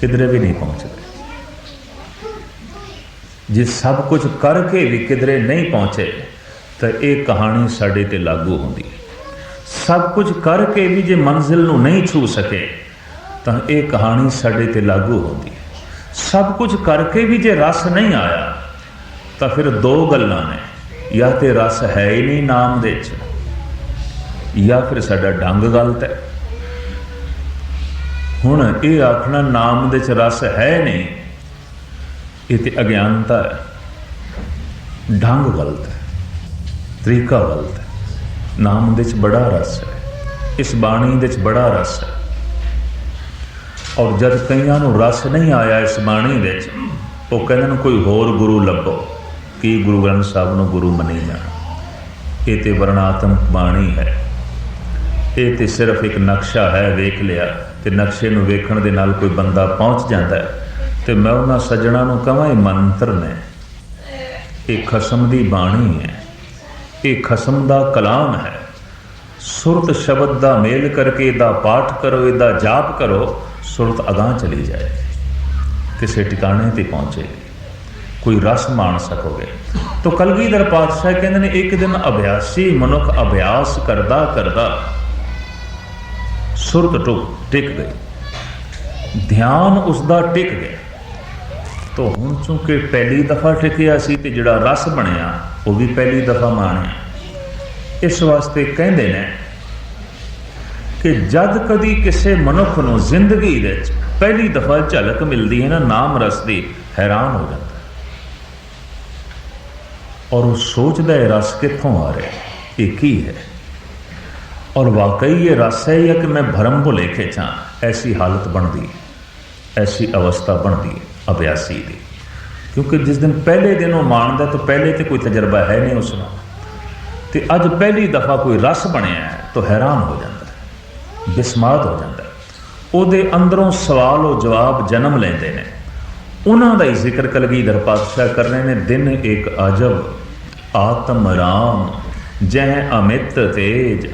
ਕਿਧਰੇ ਵੀ ਨਹੀਂ ਪਹੁੰਚਦੇ। ਜੇ ਸਭ ਕੁਝ ਕਰਕੇ ਵੀ ਕਿਧਰੇ ਨਹੀਂ ਪਹੁੰਚੇ, ਤਾਂ ਇਹ ਕਹਾਣੀ ਸਾਡੇ ਤੇ ਲਾਗੂ ਹੁੰਦੀ ਹੈ। ਸਭ ਕੁਝ ਕਰਕੇ ਵੀ ਜੇ ਮੰਜ਼ਿਲ ਨੂੰ ਨਹੀਂ ਛੂ ਸਕੇ, ਤਾਂ ਇਹ ਕਹਾਣੀ ਸਾਡੇ ਤੇ ਲਾਗੂ ਹੁੰਦੀ ਹੈ। ਸਭ ਕੁਝ ਕਰਕੇ ਵੀ ਜੇ ਰਸ ਨਹੀਂ ਆਇਆ, ਤਾਂ ਫਿਰ ਦੋ ਗੱਲਾਂ ਨੇ। ਜਾਂ ਤੇ ਰਸ ਹੈ ਹੀ ਨਹੀਂ ਨਾਮ ਦੇ 'ਚ ਜਾਂ ਫਿਰ ਸਾਡਾ ਢੰਗ ਗਲਤ ਹੈ। ਹੁਣ ਇਹ ਆਖਣਾ ਨਾਮ ਦੇ ਚ ਰਸ ਹੈ ਨਹੀਂ ਇਹ ਤੇ ਅਗਿਆਨਤਾ ਹੈ। ਢੰਗ ਗਲਤ ਹੈ, ਤਰੀਕਾ ਗਲਤ ਹੈ, ਨਾਮ ਦੇ ਵਿੱਚ ਬੜਾ ਰਸ ਹੈ, ਇਸ ਬਾਣੀ ਦੇ ਚ ਬੜਾ ਰਸ ਹੈ। ਔਰ ਜਦ ਕਈਆਂ ਨੂੰ ਰਸ ਨਹੀਂ ਆਇਆ ਇਸ ਬਾਣੀ ਵਿੱਚ, ਉਹ ਕਹਿੰਦੇ ਨੇ ਕੋਈ ਹੋਰ ਗੁਰੂ ਲੱਭੋ, ਕੀ ਗੁਰੂ ਗ੍ਰੰਥ ਸਾਹਿਬ ਨੂੰ ਗੁਰੂ ਮੰਨੀ ਜਾਣਾ। ਇਹ ਤੇ ਵਰਣਾਤਮਕ ਬਾਣੀ ਹੈ। ਇਹ ਤੇ ਸਿਰਫ ਇੱਕ ਨਕਸ਼ਾ ਹੈ, ਵੇਖ ਲਿਆ, ਤੇ ਨਕਸ਼ੇ ਨੂੰ ਵੇਖਣ ਦੇ ਨਾਲ ਕੋਈ ਬੰਦਾ ਪਹੁੰਚ ਜਾਂਦਾ ਹੈ। ਤੇ ਮੈਂ ਉਹਨਾਂ ਸੱਜਣਾ ਨੂੰ ਕਹਾਂ, ਇਹ ਮੰਤਰ ਨੇ। ਇਹ ਖਸਮ ਦੀ ਬਾਣੀ ਹੈ। ਇਹ ਖਸਮ ਦਾ ਕਲਾਮ ਹੈ। ਸੁਰਤ ਸ਼ਬਦ ਦਾ ਮੇਲ ਕਰਕੇ ਇਹਦਾ ਪਾਠ ਕਰੋ, ਇਹਦਾ ਜਾਪ ਕਰੋ, ਸੁਰਤ ਅਗਾਹ ਚਲੀ ਜਾਏ। ਕਿਸੇ ਟਿਕਾਣੇ ਤੇ ਪਹੁੰਚੇ। ਕੋਈ ਰਸ ਮਾਣ ਸਕੋਗੇ। ਤੋ ਕਲਗੀਧਰ ਪਾਤਸ਼ਾਹ ਕਹਿੰਦੇ ਨੇ, ਇੱਕ ਦਿਨ ਅਭਿਆਸੀ ਮਨੁੱਖ ਅਭਿਆਸ ਕਰਦਾ ਕਰਦਾ ਸੁਰਤ ਟੁਕ ਟਿਕ ਗਈ। ਧਿਆਨ ਉਸ ਦਾ ਟਿਕ ਗਿਆ। ਤੋ ਹੁਣ ਚੂੰਕਿ ਪਹਿਲੀ ਦਫਾ ਟਿਕਿਆ ਸੀ ਤੇ ਜਿਹੜਾ ਰਸ ਬਣਿਆ, ਉਹ ਵੀ ਪਹਿਲੀ ਦਫਾ ਮਾਣਿਆ। ਇਸ ਵਾਸਤੇ ਕਹਿੰਦੇ ਨੇ ਕਿ ਜਦ ਕਦੀ ਕਿਸੇ ਮਨੁੱਖ ਨੂੰ ਜ਼ਿੰਦਗੀ ਵਿੱਚ ਪਹਿਲੀ ਦਫਾ ਝਲਕ ਮਿਲਦੀ ਹੈ ਨਾ, ਨਾਮ ਰਸ ਦੀ, ਹੈਰਾਨ ਹੋ ਜਾਂਦਾ। ਔਰ ਉਹ ਸੋਚਦਾ ਹੈ, ਰਸ ਕਿੱਥੋਂ ਆ ਰਿਹਾ? ਇਹ ਕੀ ਹੈ? ਔਰ ਵਾਕਈ ਇਹ ਰਸ ਹੈ ਜਾਂ ਕਿ ਮੈਂ ਭਰਮ ਭੁਲੇਖੇ ਚਾਂ ਐਸੀ ਹਾਲਤ ਬਣਦੀ ਹੈ। ਐਸੀ ਅਵਸਥਾ ਬਣਦੀ ਹੈ। ਅਭਿਆਸੀ ਦੀ। ਕਿਉਂਕਿ ਜਿਸ ਦਿਨ ਪਹਿਲੇ ਦਿਨ ਉਹ ਮਾਣਦਾ ਤਾਂ ਪਹਿਲੇ ਤੇ ਕੋਈ ਤਜਰਬਾ ਹੈ ਨਹੀਂ ਉਸ ਨੂੰ ਤੇ ਅੱਜ ਪਹਿਲੀ ਦਫਾ ਕੋਈ ਰਸ ਬਣਿਆ ਹੈ, ਤਾਂ ਹੈਰਾਨ ਹੋ ਜਾਂਦਾ ਹੈ ਬਿਸਮਾਦ ਹੋ ਜਾਂਦਾ ਹੈ। ਉਹਦੇ ਅੰਦਰੋਂ ਸਵਾਲ ਉਹ ਜਵਾਬ ਜਨਮ ਲੈਂਦੇ ਨੇ। ਉਹਨਾਂ ਦਾ ਹੀ ਜ਼ਿਕਰ ਕਲਗੀਧਰ ਪਾਤਸ਼ਾਹ ਕਰ ਰਹੇ ਨੇ, ਦਿਨ ਇੱਕ ਅਜਬ, ਆਤਮ ਰਾਮ, ਜਹ ਅਮਿਤ ਤੇਜ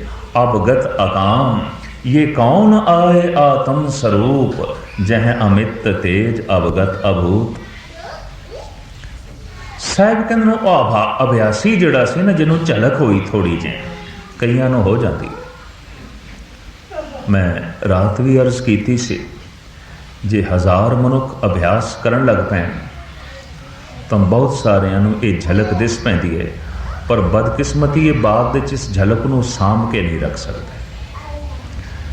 ਅਬਗਤ ਅਕਾਮ, ਇਹ ਕੌਣ ਆਏ ਆਤਮ ਸਰੂਪ? ਜਹ ਅਮਿਤ ਤੇਜ ਅਵਗਤ ਅਭੂਤ। ਸਾਹਿਬ ਕਹਿੰਦੇ ਨੇ ਉਹ ਆਭਾ ਅਭਿਆਸੀ ਜਿਹੜਾ ਸੀ ਨਾ, ਜਿਹਨੂੰ ਝਲਕ ਹੋਈ ਥੋੜੀ ਜਿਹੀ, ਕਈਆਂ ਨੂੰ ਹੋ ਜਾਂਦੀ ਮੈਂ ਰਾਤ ਵੀ ਅਰਜ਼ ਕੀਤੀ ਸੀ, ਜੇ ਹਜ਼ਾਰ ਮਨੁੱਖ ਅਭਿਆਸ ਕਰਨ ਲੱਗ ਪੈਣ, ਤਾਂ ਬਹੁਤ ਸਾਰਿਆਂ ਨੂੰ ਇਹ ਝਲਕ ਦਿਸ ਪੈਂਦੀ ਹੈ, ਪਰ ਬਦਕਿਸਮਤੀ ਇਹ ਬਾਅਦ ਵਿੱਚ ਇਸ ਝਲਕ ਨੂੰ ਸਾਂਭ ਕੇ ਨਹੀਂ ਰੱਖ ਸਕਦੇ।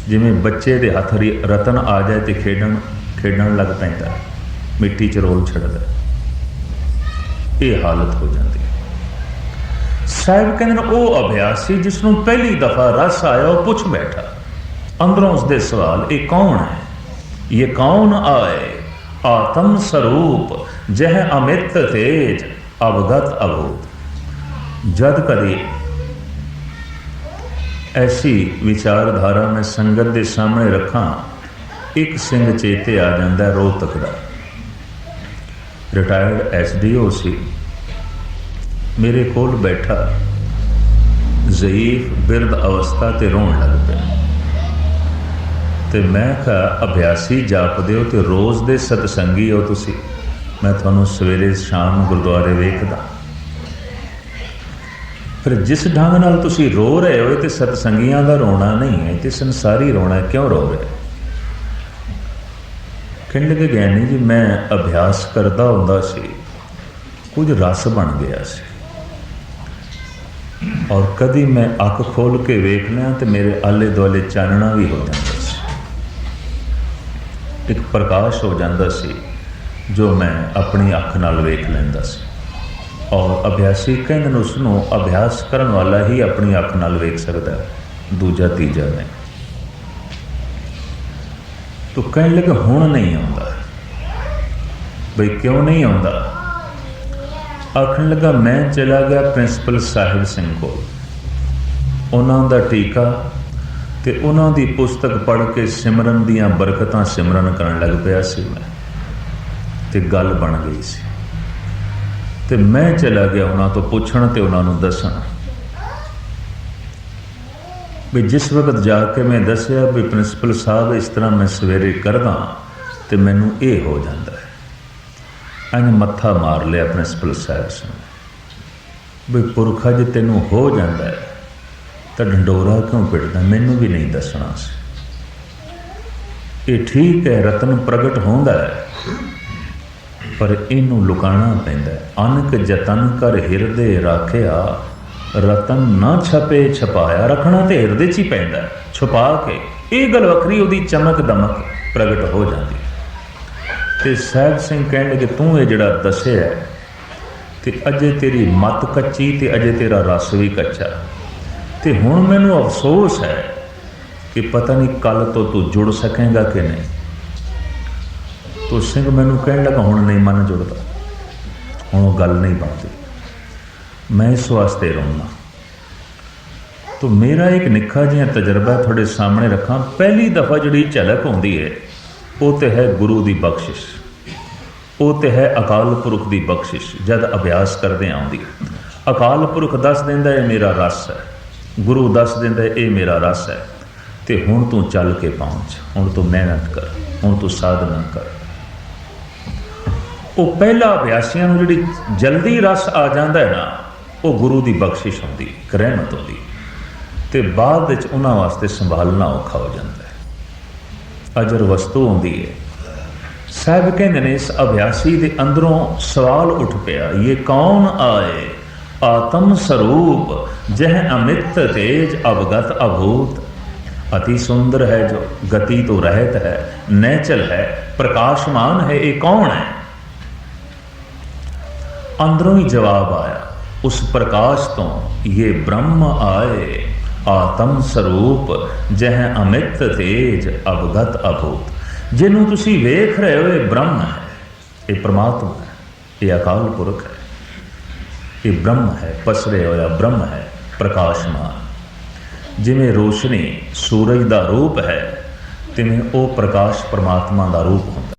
ਜਿਵੇਂ ਬੱਚੇ ਦੇ ਹੱਥ ਰਤਨ ਆ ਜਾਏ ਤੇ ਖੇਡਣ ਖੇਡਣ ਲੱਗ ਪੈਂਦਾ ਮਿੱਟੀ 'ਚ ਰੋਲ ਛੱਡਦਾ ਇਹ ਹਾਲਤ ਹੋ ਜਾਂਦੀ ਸਾਹਿਬ ਕਹਿੰਦੇ ਨੇ, ਉਹ ਅਭਿਆਸੀ ਜਿਸ ਨੂੰ ਪਹਿਲੀ ਦਫਾ ਰਸ ਆਇਆ, ਉਹ ਪੁੱਛ ਬੈਠਾ। ਅੰਦਰੋਂ ਉਸਦੇ ਸਵਾਲ, ਇਹ ਕੌਣ ਹੈ? ਇਹ ਕੌਣ ਆਏ? ਆਤਮ ਸਰੂਪ, ਜਹ ਅਮਿਤ ਤੇਜ, ਅਵਗਤ ਅਭੂਤ ਜਦ ਕਦੇ ਐਸੀ ਵਿਚਾਰਧਾਰਾ ਮੈਂ ਸੰਗਤ ਦੇ ਸਾਹਮਣੇ ਰੱਖਾਂ, ਇੱਕ ਸਿੰਘ ਚੇਤੇ ਆ ਜਾਂਦਾ ਰੋਹਤਕ ਦਾ। ਰਿਟਾਇਰਡ ਐਸਡੀਓ ਸੀ। ਮੇਰੇ ਕੋਲ ਬੈਠਾ ਜ਼ਈਫ ਬਿਰਧ ਅਵਸਥਾ ਤੇ ਰੋਣ ਲੱਗ ਪਿਆ। ਤੇ ਮੈਂ ਕਿਹਾ, ਅਭਿਆਸੀ ਜਾਪਦੇ ਹੋ ਤੇ ਰੋਜ਼ ਦੇ ਸਤਸੰਗੀ ਹੋ ਤੁਸੀਂ। ਮੈਂ ਤੁਹਾਨੂੰ ਸਵੇਰੇ ਸ਼ਾਮ ਗੁਰਦੁਆਰੇ ਵੇਖਦਾ। ਫਿਰ ਜਿਸ ਢੰਗ ਨਾਲ ਤੁਸੀਂ ਰੋ ਰਹੇ ਹੋ, ਇਹ ਤੇ ਸਤਸੰਗੀਆਂ ਦਾ ਰੋਣਾ ਨਹੀਂ ਹੈ, ਇਹ ਤੇ ਸੰਸਾਰੀ ਰੋਣਾ ਕਿਉਂ ਰੋ ਰਹੇ ਹੋ? ਕੇ ਗਿਆਨੀ ਜੀ, ਮੈਂ ਅਭਿਆਸ ਕਰਦਾ ਹੁੰਦਾ ਸੀ, ਕੁਝ ਰਸ ਬਣ ਗਿਆ ਸੀ। ਔਰ ਕਦੀ ਮੈਂ ਅੱਖ ਖੋਲ ਕੇ ਵੇਖ ਲਿਆ ਤੇ ਮੇਰੇ ਆਲੇ ਦੁਆਲੇ ਚਾਨਣਾ ਵੀ ਹੋ ਜਾਂਦਾ ਸੀ। ਇੱਕ ਪ੍ਰਕਾਸ਼ ਹੋ ਜਾਂਦਾ ਸੀ, ਜੋ ਮੈਂ ਆਪਣੀ ਅੱਖ ਨਾਲ ਵੇਖ ਲੈਂਦਾ ਸੀ। ਔਰ ਅਭਿਆਸੀ ਕਹਿੰਦੇ ਨੇ ਉਸ ਨੂੰ ਅਭਿਆਸ ਕਰਨ ਵਾਲਾ ਹੀ ਆਪਣੀ ਅੱਖ ਨਾਲ ਵੇਖ ਸਕਦਾ ਦੂਜਾ, ਤੀਜਾ ਨਹੀਂ। ਤੋ ਕਹਿਣ ਲੱਗਾ, ਹੁਣ ਨਹੀਂ ਆਉਂਦਾ। ਬਈ, ਕਿਉਂ ਨਹੀਂ ਆਉਂਦਾ? ਆਖਣ ਲੱਗਾ, ਮੈਂ ਚਲਾ ਗਿਆ ਪ੍ਰਿੰਸੀਪਲ ਸਾਹਿਬ ਸਿੰਘ ਕੋਲ। ਉਹਨਾਂ ਦਾ ਟੀਕਾ ਤੇ ਉਹਨਾਂ ਦੀ ਪੁਸਤਕ ਪੜ੍ਹ ਕੇ ਸਿਮਰਨ ਦੀਆਂ ਬਰਕਤਾਂ ਸਿਮਰਨ ਕਰਨ ਲੱਗ ਪਿਆ ਸੀ ਮੈਂ ਤੇ ਗੱਲ ਬਣ ਗਈ ਸੀ। ਤੇ ਮੈਂ ਚਲਾ ਗਿਆ ਉਹਨਾਂ ਤੋਂ ਪੁੱਛਣ ਤੇ ਉਹਨਾਂ ਨੂੰ ਦੱਸਣ। ਵੀ ਜਿਸ ਵਕਤ ਜਾ ਕੇ ਮੈਂ ਦੱਸਿਆ ਵੀ ਪ੍ਰਿੰਸੀਪਲ ਸਾਹਿਬ, ਇਸ ਤਰ੍ਹਾਂ ਮੈਂ ਸਵੇਰੇ ਕਰਦਾ ਤੇ ਮੈਨੂੰ ਇਹ ਹੋ ਜਾਂਦਾ ਹੈ। ਅਨ ਮੱਥਾ ਮਾਰ ਲਿਆ ਪ੍ਰਿੰਸੀਪਲ ਸਾਹਿਬ ਸਿੰਘ ਵੀ ਪੁਰਖਾ ਜੇ ਤੈਨੂੰ ਹੋ ਜਾਂਦਾ ਹੈ ਤਾਂ ਢੰਡੋਰਾ ਕਿਉਂ ਪਿੜਦਾ ਮੈਨੂੰ ਵੀ ਨਹੀਂ ਦੱਸਣਾ ਸੀ। ਇਹ ਠੀਕ ਹੈ, ਰਤਨ ਪ੍ਰਗਟ ਹੁੰਦਾ ਹੈ। ਪਰ ਇਹਨੂੰ ਲੁਕਾਣਾ ਪੈਂਦਾ ਹੈ। ਅਨਕ ਜਤਨ ਕਰ ਹਿਰਦੇ ਰਾਖਿਆ ਰਤਨ ਨਾ ਛਪੇ ਛਪਾਇਆ ਰੱਖਣਾ ਤੇ ਹਿਰਦੇ 'ਚ ਹੀ ਪੈਂਦਾ ਛੁਪਾ ਕੇ ਇਹ ਗੱਲ ਵੱਖਰੀ ਉਹਦੀ ਚਮਕ ਦਮਕ ਪ੍ਰਗਟ ਹੋ ਜਾਂਦੀ ਹੈ। ਤੇ ਸਾਹਿਬ ਸਿੰਘ ਕਹਿੰਦੇ ਕਿ ਤੂੰ ਇਹ ਜਿਹੜਾ ਦੱਸਿਆ ਹੈ, ਤੇ ਅਜੇ ਤੇਰੀ ਮਤ ਕੱਚੀ ਤੇ ਅਜੇ ਤੇਰਾ ਰਸ ਵੀ ਕੱਚਾ। ਤੇ ਹੁਣ ਮੈਨੂੰ ਅਫਸੋਸ ਹੈ ਕਿ ਪਤਾ ਨਹੀਂ ਕੱਲ ਤੋਂ ਤੂੰ ਜੁੜ ਸਕੇਗਾ ਕਿ ਨਹੀਂ। ਤੋ ਸਿੰਘ ਮੈਨੂੰ ਕਹਿਣ ਲੱਗਾ, ਹੁਣ ਨਹੀਂ ਮਨ ਜੁੜਦਾ। ਹੁਣ ਉਹ ਗੱਲ ਨਹੀਂ ਬਣਦੀ। ਮੈਂ ਇਸ ਵਾਸਤੇ ਰੋਣਾ ਤੋ ਮੇਰਾ ਇੱਕ ਨਿੱਖਾ ਜਿਹਾ ਤਜਰਬਾ ਤੁਹਾਡੇ ਸਾਹਮਣੇ ਰੱਖਾਂ। ਪਹਿਲੀ ਦਫਾ ਜਿਹੜੀ ਝਲਕ ਆਉਂਦੀ ਹੈ, ਉਹ ਤੇ ਹੈ ਗੁਰੂ ਦੀ ਬਖਸ਼ਿਸ਼। ਉਹ ਤੇ ਹੈ ਅਕਾਲ ਪੁਰਖ ਦੀ ਬਖਸ਼ਿਸ਼, ਜਦ ਅਭਿਆਸ ਕਰਦੇ ਆਉਂਦੀ ਅਕਾਲ ਪੁਰਖ ਦੱਸ ਦਿੰਦਾ, ਇਹ ਮੇਰਾ ਰਸ ਹੈ। ਗੁਰੂ ਦੱਸ ਦਿੰਦਾ, ਇਹ ਮੇਰਾ ਰਸ ਹੈ। ਤੇ ਹੁਣ ਤੂੰ ਚੱਲ ਕੇ ਪਹੁੰਚ। ਹੁਣ ਤੂੰ ਮਿਹਨਤ ਕਰ। ਹੁਣ ਤੂੰ ਸਾਧਨਾ ਕਰ। ਉਹ ਪਹਿਲਾ ਅਭਿਆਸੀਆਂ ਨੂੰ ਜਿਹੜੀ ਜਲਦੀ ਰਸ ਆ ਜਾਂਦਾ ਹੈ ਨਾ, ਉਹ ਗੁਰੂ ਦੀ ਬਖਸ਼ਿਸ਼ ਹੁੰਦੀ ਰਹਿਮਤ ਹੁੰਦੀ। ਹੈ ਤੇ ਬਾਅਦ ਵਿੱਚ ਉਹਨਾਂ ਵਾਸਤੇ ਸੰਭਾਲਣਾ ਔਖਾ ਹੋ ਜਾਂਦਾ ਹੈ। ਅਜਰ ਵਸਤੂ ਹੁੰਦੀ ਹੈ। ਸਾਹਿਬ ਕਹਿੰਦੇ ਨੇ, ਇਸ ਅਭਿਆਸੀ ਦੇ ਅੰਦਰੋਂ ਸਵਾਲ ਉੱਠ ਪਿਆ, ਇਹ ਕੌਣ ਆਏ? ਆਤਮ ਸਰੂਪ, ਜਹ ਅਮਿਤ ਤੇਜ ਅਵਗਤ ਅਭੂਤ। ਅति ਸੁੰਦਰ ਹੈ ਜੋ, ਗਤੀ ਤੋਂ ਰਹਿਤ ਹੈ, ਨੈਚਲ ਹੈ, ਪ੍ਰਕਾਸ਼ਮਾਨ ਹੈ, ਇਹ ਕੌਣ ਹੈ? ਅੰਦਰੋਂ ਹੀ ਜਵਾਬ ਆਇਆ, ਉਸ ਪ੍ਰਕਾਸ਼ ਤੋਂ ਇਹ ਬ੍ਰਹਮ ਆਏ, ਆਤਮ ਸਰੂਪ, ਜਹ ਅਮਿਤ ਤੇਜ ਅਵਗਤ ਅਭੂਤ। ਜਿਹਨੂੰ ਤੁਸੀਂ ਵੇਖ ਰਹੇ ਹੋ, ਇਹ ਬ੍ਰਹਮ ਹੈ, ਇਹ ਪ੍ਰਮਾਤਮਾ ਹੈ, ਇਹ ਅਕਾਲ ਪੁਰਖ ਹੈ। ਇਹ ਬ੍ਰਹਮ ਹੈ, ਪਸਰੇ ਹੋਇਆ ਬ੍ਰਹਮ ਹੈ, ਪ੍ਰਕਾਸ਼ਮਾਨ। ਜਿਵੇਂ ਰੋਸ਼ਨੀ ਸੂਰਜ ਦਾ ਰੂਪ ਹੈ, ਤਿਵੇਂ ਉਹ ਪ੍ਰਕਾਸ਼ ਪ੍ਰਮਾਤਮਾ ਦਾ ਰੂਪ ਹੁੰਦਾ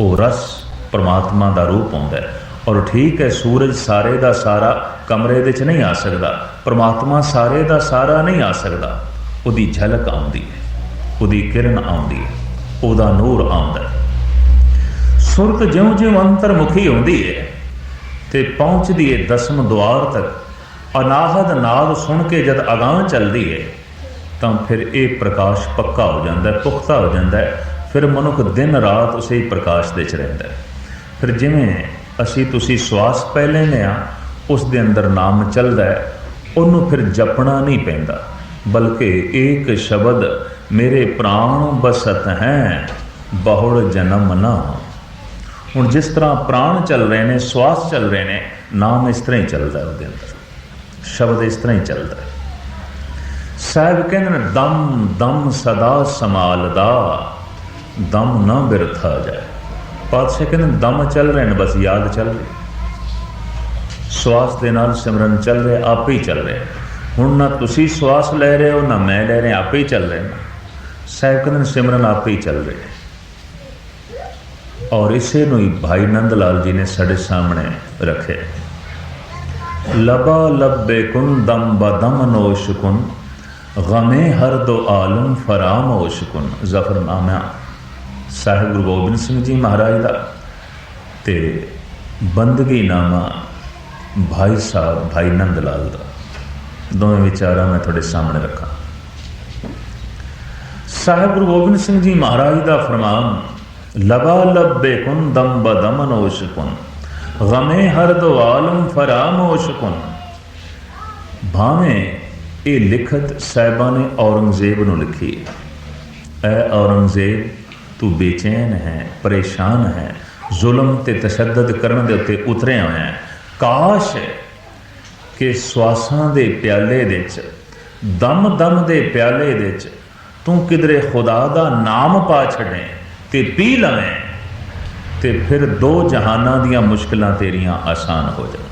ਉਹ ਰਸ ਪ੍ਰਮਾਤਮਾ ਦਾ ਰੂਪ ਹੁੰਦਾ ਹੈ। ਔਰ ਠੀਕ ਹੈ, ਸੂਰਜ ਸਾਰੇ ਦਾ ਸਾਰਾ ਕਮਰੇ ਦੇ ਵਿੱਚ ਨਹੀਂ ਆ ਸਕਦਾ। ਪ੍ਰਮਾਤਮਾ ਸਾਰੇ ਦਾ ਸਾਰਾ ਨਹੀਂ ਆ ਸਕਦਾ। ਉਹਦੀ ਝਲਕ ਆਉਂਦੀ ਹੈ, ਉਹਦੀ ਕਿਰਨ ਆਉਂਦੀ ਹੈ, ਉਹਦਾ ਨੂਰ ਆਉਂਦਾ ਹੈ। ਸੁਰਤ ਜਿਉਂ-ਜਿਉਂ ਅੰਤਰਮੁਖੀ ਹੁੰਦੀ ਹੈ ਤੇ ਪਹੁੰਚਦੀ ਹੈ ਦਸਮ ਦੁਆਰ ਤੱਕ। ਅਨਾਹਦ ਨਾਦ ਸੁਣ ਕੇ ਜਦ ਅਗਾਹ ਚੱਲਦੀ ਹੈ, ਤਾਂ ਫਿਰ ਇਹ ਪ੍ਰਕਾਸ਼ ਪੱਕਾ ਹੋ ਜਾਂਦਾ ਹੈ, ਪੁਖਤਾ ਹੋ ਜਾਂਦਾ ਹੈ। ਫਿਰ ਮਨੁੱਖ ਦਿਨ ਰਾਤ ਉਸੇ ਪ੍ਰਕਾਸ਼ ਦੇ ਚ ਰਹਿੰਦਾ ਹੈ। ਫਿਰ ਜਿਵੇਂ ਅਸੀਂ ਤੁਸੀਂ ਸਵਾਸ ਪੈ ਲੈਂਦੇ ਆ ਉਸ ਦੇ ਅੰਦਰ ਨਾਮ ਚੱਲਦਾ ਹੈ। ਉਹਨੂੰ ਫਿਰ ਜਪਣਾ ਨਹੀਂ ਪੈਂਦਾ, ਬਲਕਿ ਇੱਕ ਸ਼ਬਦ, ਮੇਰੇ ਪ੍ਰਾਣ ਬਸਤ ਹੈ, ਬਹੁੜ ਜਨਮ ਨਾ। ਹੁਣ ਜਿਸ ਤਰ੍ਹਾਂ ਪ੍ਰਾਣ ਚੱਲ ਰਹੇ ਨੇ, ਸਵਾਸ ਚੱਲ ਰਹੇ ਨੇ, ਨਾਮ ਇਸ ਤਰ੍ਹਾਂ ਹੀ ਚੱਲਦਾ ਉਹਦੇ ਅੰਦਰ। ਸ਼ਬਦ ਇਸ ਤਰ੍ਹਾਂ ਹੀ ਚੱਲਦਾ ਸਾਹਿਬ ਕਹਿੰਦੇ ਨੇ, ਦਮ ਦਮ ਸਦਾ ਸੰਭਾਲਦਾ, ਦਮ ਨਾ ਬਿਰਥਾ ਜਾਏ। ਪਾਤਸ਼ਾਹ ਕਹਿੰਦੇ ਦਮ ਚੱਲ ਰਹੇ ਨੇ ਬਸ ਯਾਦ ਚੱਲ ਰਹੀ ਸਵਾਸ ਦੇ ਨਾਲ ਸਿਮਰਨ ਚੱਲ ਰਿਹਾ ਆਪੇ ਹੀ ਚੱਲ ਰਿਹਾ ਹੁਣ ਨਾ ਤੁਸੀਂ ਸਵਾਸ ਲੈ ਰਹੇ ਹੋ ਨਾ ਮੈਂ ਲੈ ਰਿਹਾ ਆਪੇ ਹੀ ਚੱਲ ਰਿਹਾ ਸਾਹਿਬ ਕਹਿੰਦੇ ਨੇ ਸਿਮਰਨ ਆਪੇ ਹੀ ਚੱਲ ਰਿਹਾ ਔਰ ਇਸੇ ਨੂੰ ਹੀ ਭਾਈ ਨੰਦ ਲਾਲ ਜੀ ਨੇ ਸਾਡੇ ਸਾਹਮਣੇ ਰੱਖਿਆ ਲਬਾ ਲੱਬੇ ਕੁਨ ਦਮ ਬਦਮ ਨੋਸ਼ ਕੁਨ ਗਮੇ ਹਰ ਦੋ ਆਲਮ ਫਰਾਮੋਸ਼ ਕੁਨ ਜ਼ਫਰਨਾਮਾ ਸਾਹਿਬ ਗੁਰੂ ਗੋਬਿੰਦ ਸਿੰਘ ਜੀ ਮਹਾਰਾਜ ਦਾ ਤੇ ਬੰਦਗੀ ਨਾਮਾ ਭਾਈ ਸਾਹਿਬ, ਭਾਈ ਨੰਦ ਲਾਲ ਦਾ। ਦੋਵੇਂ ਵਿਚਾਰਾਂ ਮੈਂ ਤੁਹਾਡੇ ਸਾਹਮਣੇ ਰੱਖਾਂ। ਸਾਹਿਬ ਗੁਰੂ ਗੋਬਿੰਦ ਸਿੰਘ ਜੀ ਮਹਾਰਾਜ ਦਾ ਫਰਮਾਨ, ਲਬਾ ਲੱਬੇ ਕੁਨ ਦਮ ਬਦਮ ਨੋਸ਼ ਗਮੇ ਹਰ ਦੋ ਆਲਮ ਭਾਵੇਂ ਇਹ ਲਿਖਤ ਸਾਹਿਬਾਂ ਨੇ ਔਰੰਗਜ਼ੇਬ ਨੂੰ ਲਿਖੀ ਹੈ। ਐ ਔਰੰਗਜ਼ੇਬ ਤੂੰ ਬੇਚੈਨ ਹੈ, ਪਰੇਸ਼ਾਨ ਹੈ, ਜ਼ੁਲਮ ਤੇ ਤਸ਼ੱਦਦ ਕਰਨ ਦੇ ਉੱਤੇ ਉਤਰਿਆ ਹੋਇਆ ਹੈ। ਕਾਸ਼ ਕਿ ਸਵਾਸਾਂ ਦੇ ਪਿਆਲੇ ਦੇ ਵਿੱਚ ਦਮ ਦਮ ਦੇ ਪਿਆਲੇ ਦੇ ਵਿੱਚ ਤੂੰ ਕਿਧਰੇ ਖੁਦਾ ਦਾ ਨਾਮ ਪਾ ਛੱਡੇ ਤੇ ਪੀ ਲਵੇਂ ਤੇ ਫਿਰ ਦੋ ਜਹਾਨਾਂ ਦੀਆਂ ਮੁਸ਼ਕਲਾਂ ਤੇਰੀਆਂ ਆਸਾਨ ਹੋ ਜਾਣ।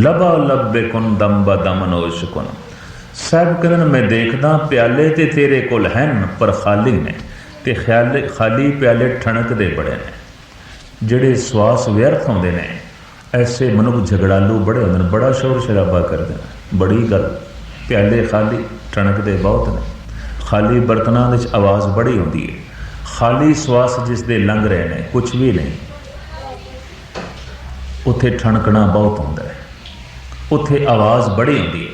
ਲਬਾ ਲੱਬੇ ਕੁਨ ਦਮ ਬਦਮ ਨੋਸ਼ ਕੁਨ। ਸਭ ਕਰਨ ਮੈਂ ਦੇਖਦਾ ਪਿਆਲੇ ਤੇ ਤੇਰੇ ਕੋਲ ਹਨ, ਪਰ ਖਾਲੀ ਨੇ। ਤੇ ਖਿਆਲੇ ਖਾਲੀ ਪਿਆਲੇ ਠਣਕਦੇ ਬੜੇ ਨੇ। ਜਿਹੜੇ ਸਵਾਸ ਵਿਅਰਥ ਹੁੰਦੇ ਨੇ, ਐਸੇ ਮਨੁੱਖ ਝਗੜਾਲੂ ਬੜੇ ਹੁੰਦੇ ਨੇ, ਬੜਾ ਸ਼ੋਰ ਸ਼ਰਾਬਾ ਕਰਦੇ ਨੇ। ਬੜੀ ਗੱਲ, ਪਿਆਲੇ ਖਾਲੀ ਠਣਕਦੇ ਬਹੁਤ ਨੇ। ਖਾਲੀ ਬਰਤਨਾਂ ਵਿੱਚ ਆਵਾਜ਼ ਬੜੀ ਹੁੰਦੀ ਹੈ ਖਾਲੀ ਸਵਾਸ ਜਿਸ ਦੇ ਲੰਘ ਰਹੇ ਨੇ ਕੁਝ ਵੀ ਨਹੀਂ। ਉੱਥੇ ਠਣਕਣਾ ਬਹੁਤ ਹੁੰਦਾ ਹੈ ਉੱਥੇ ਆਵਾਜ਼ ਬੜੀ ਹੁੰਦੀ ਹੈ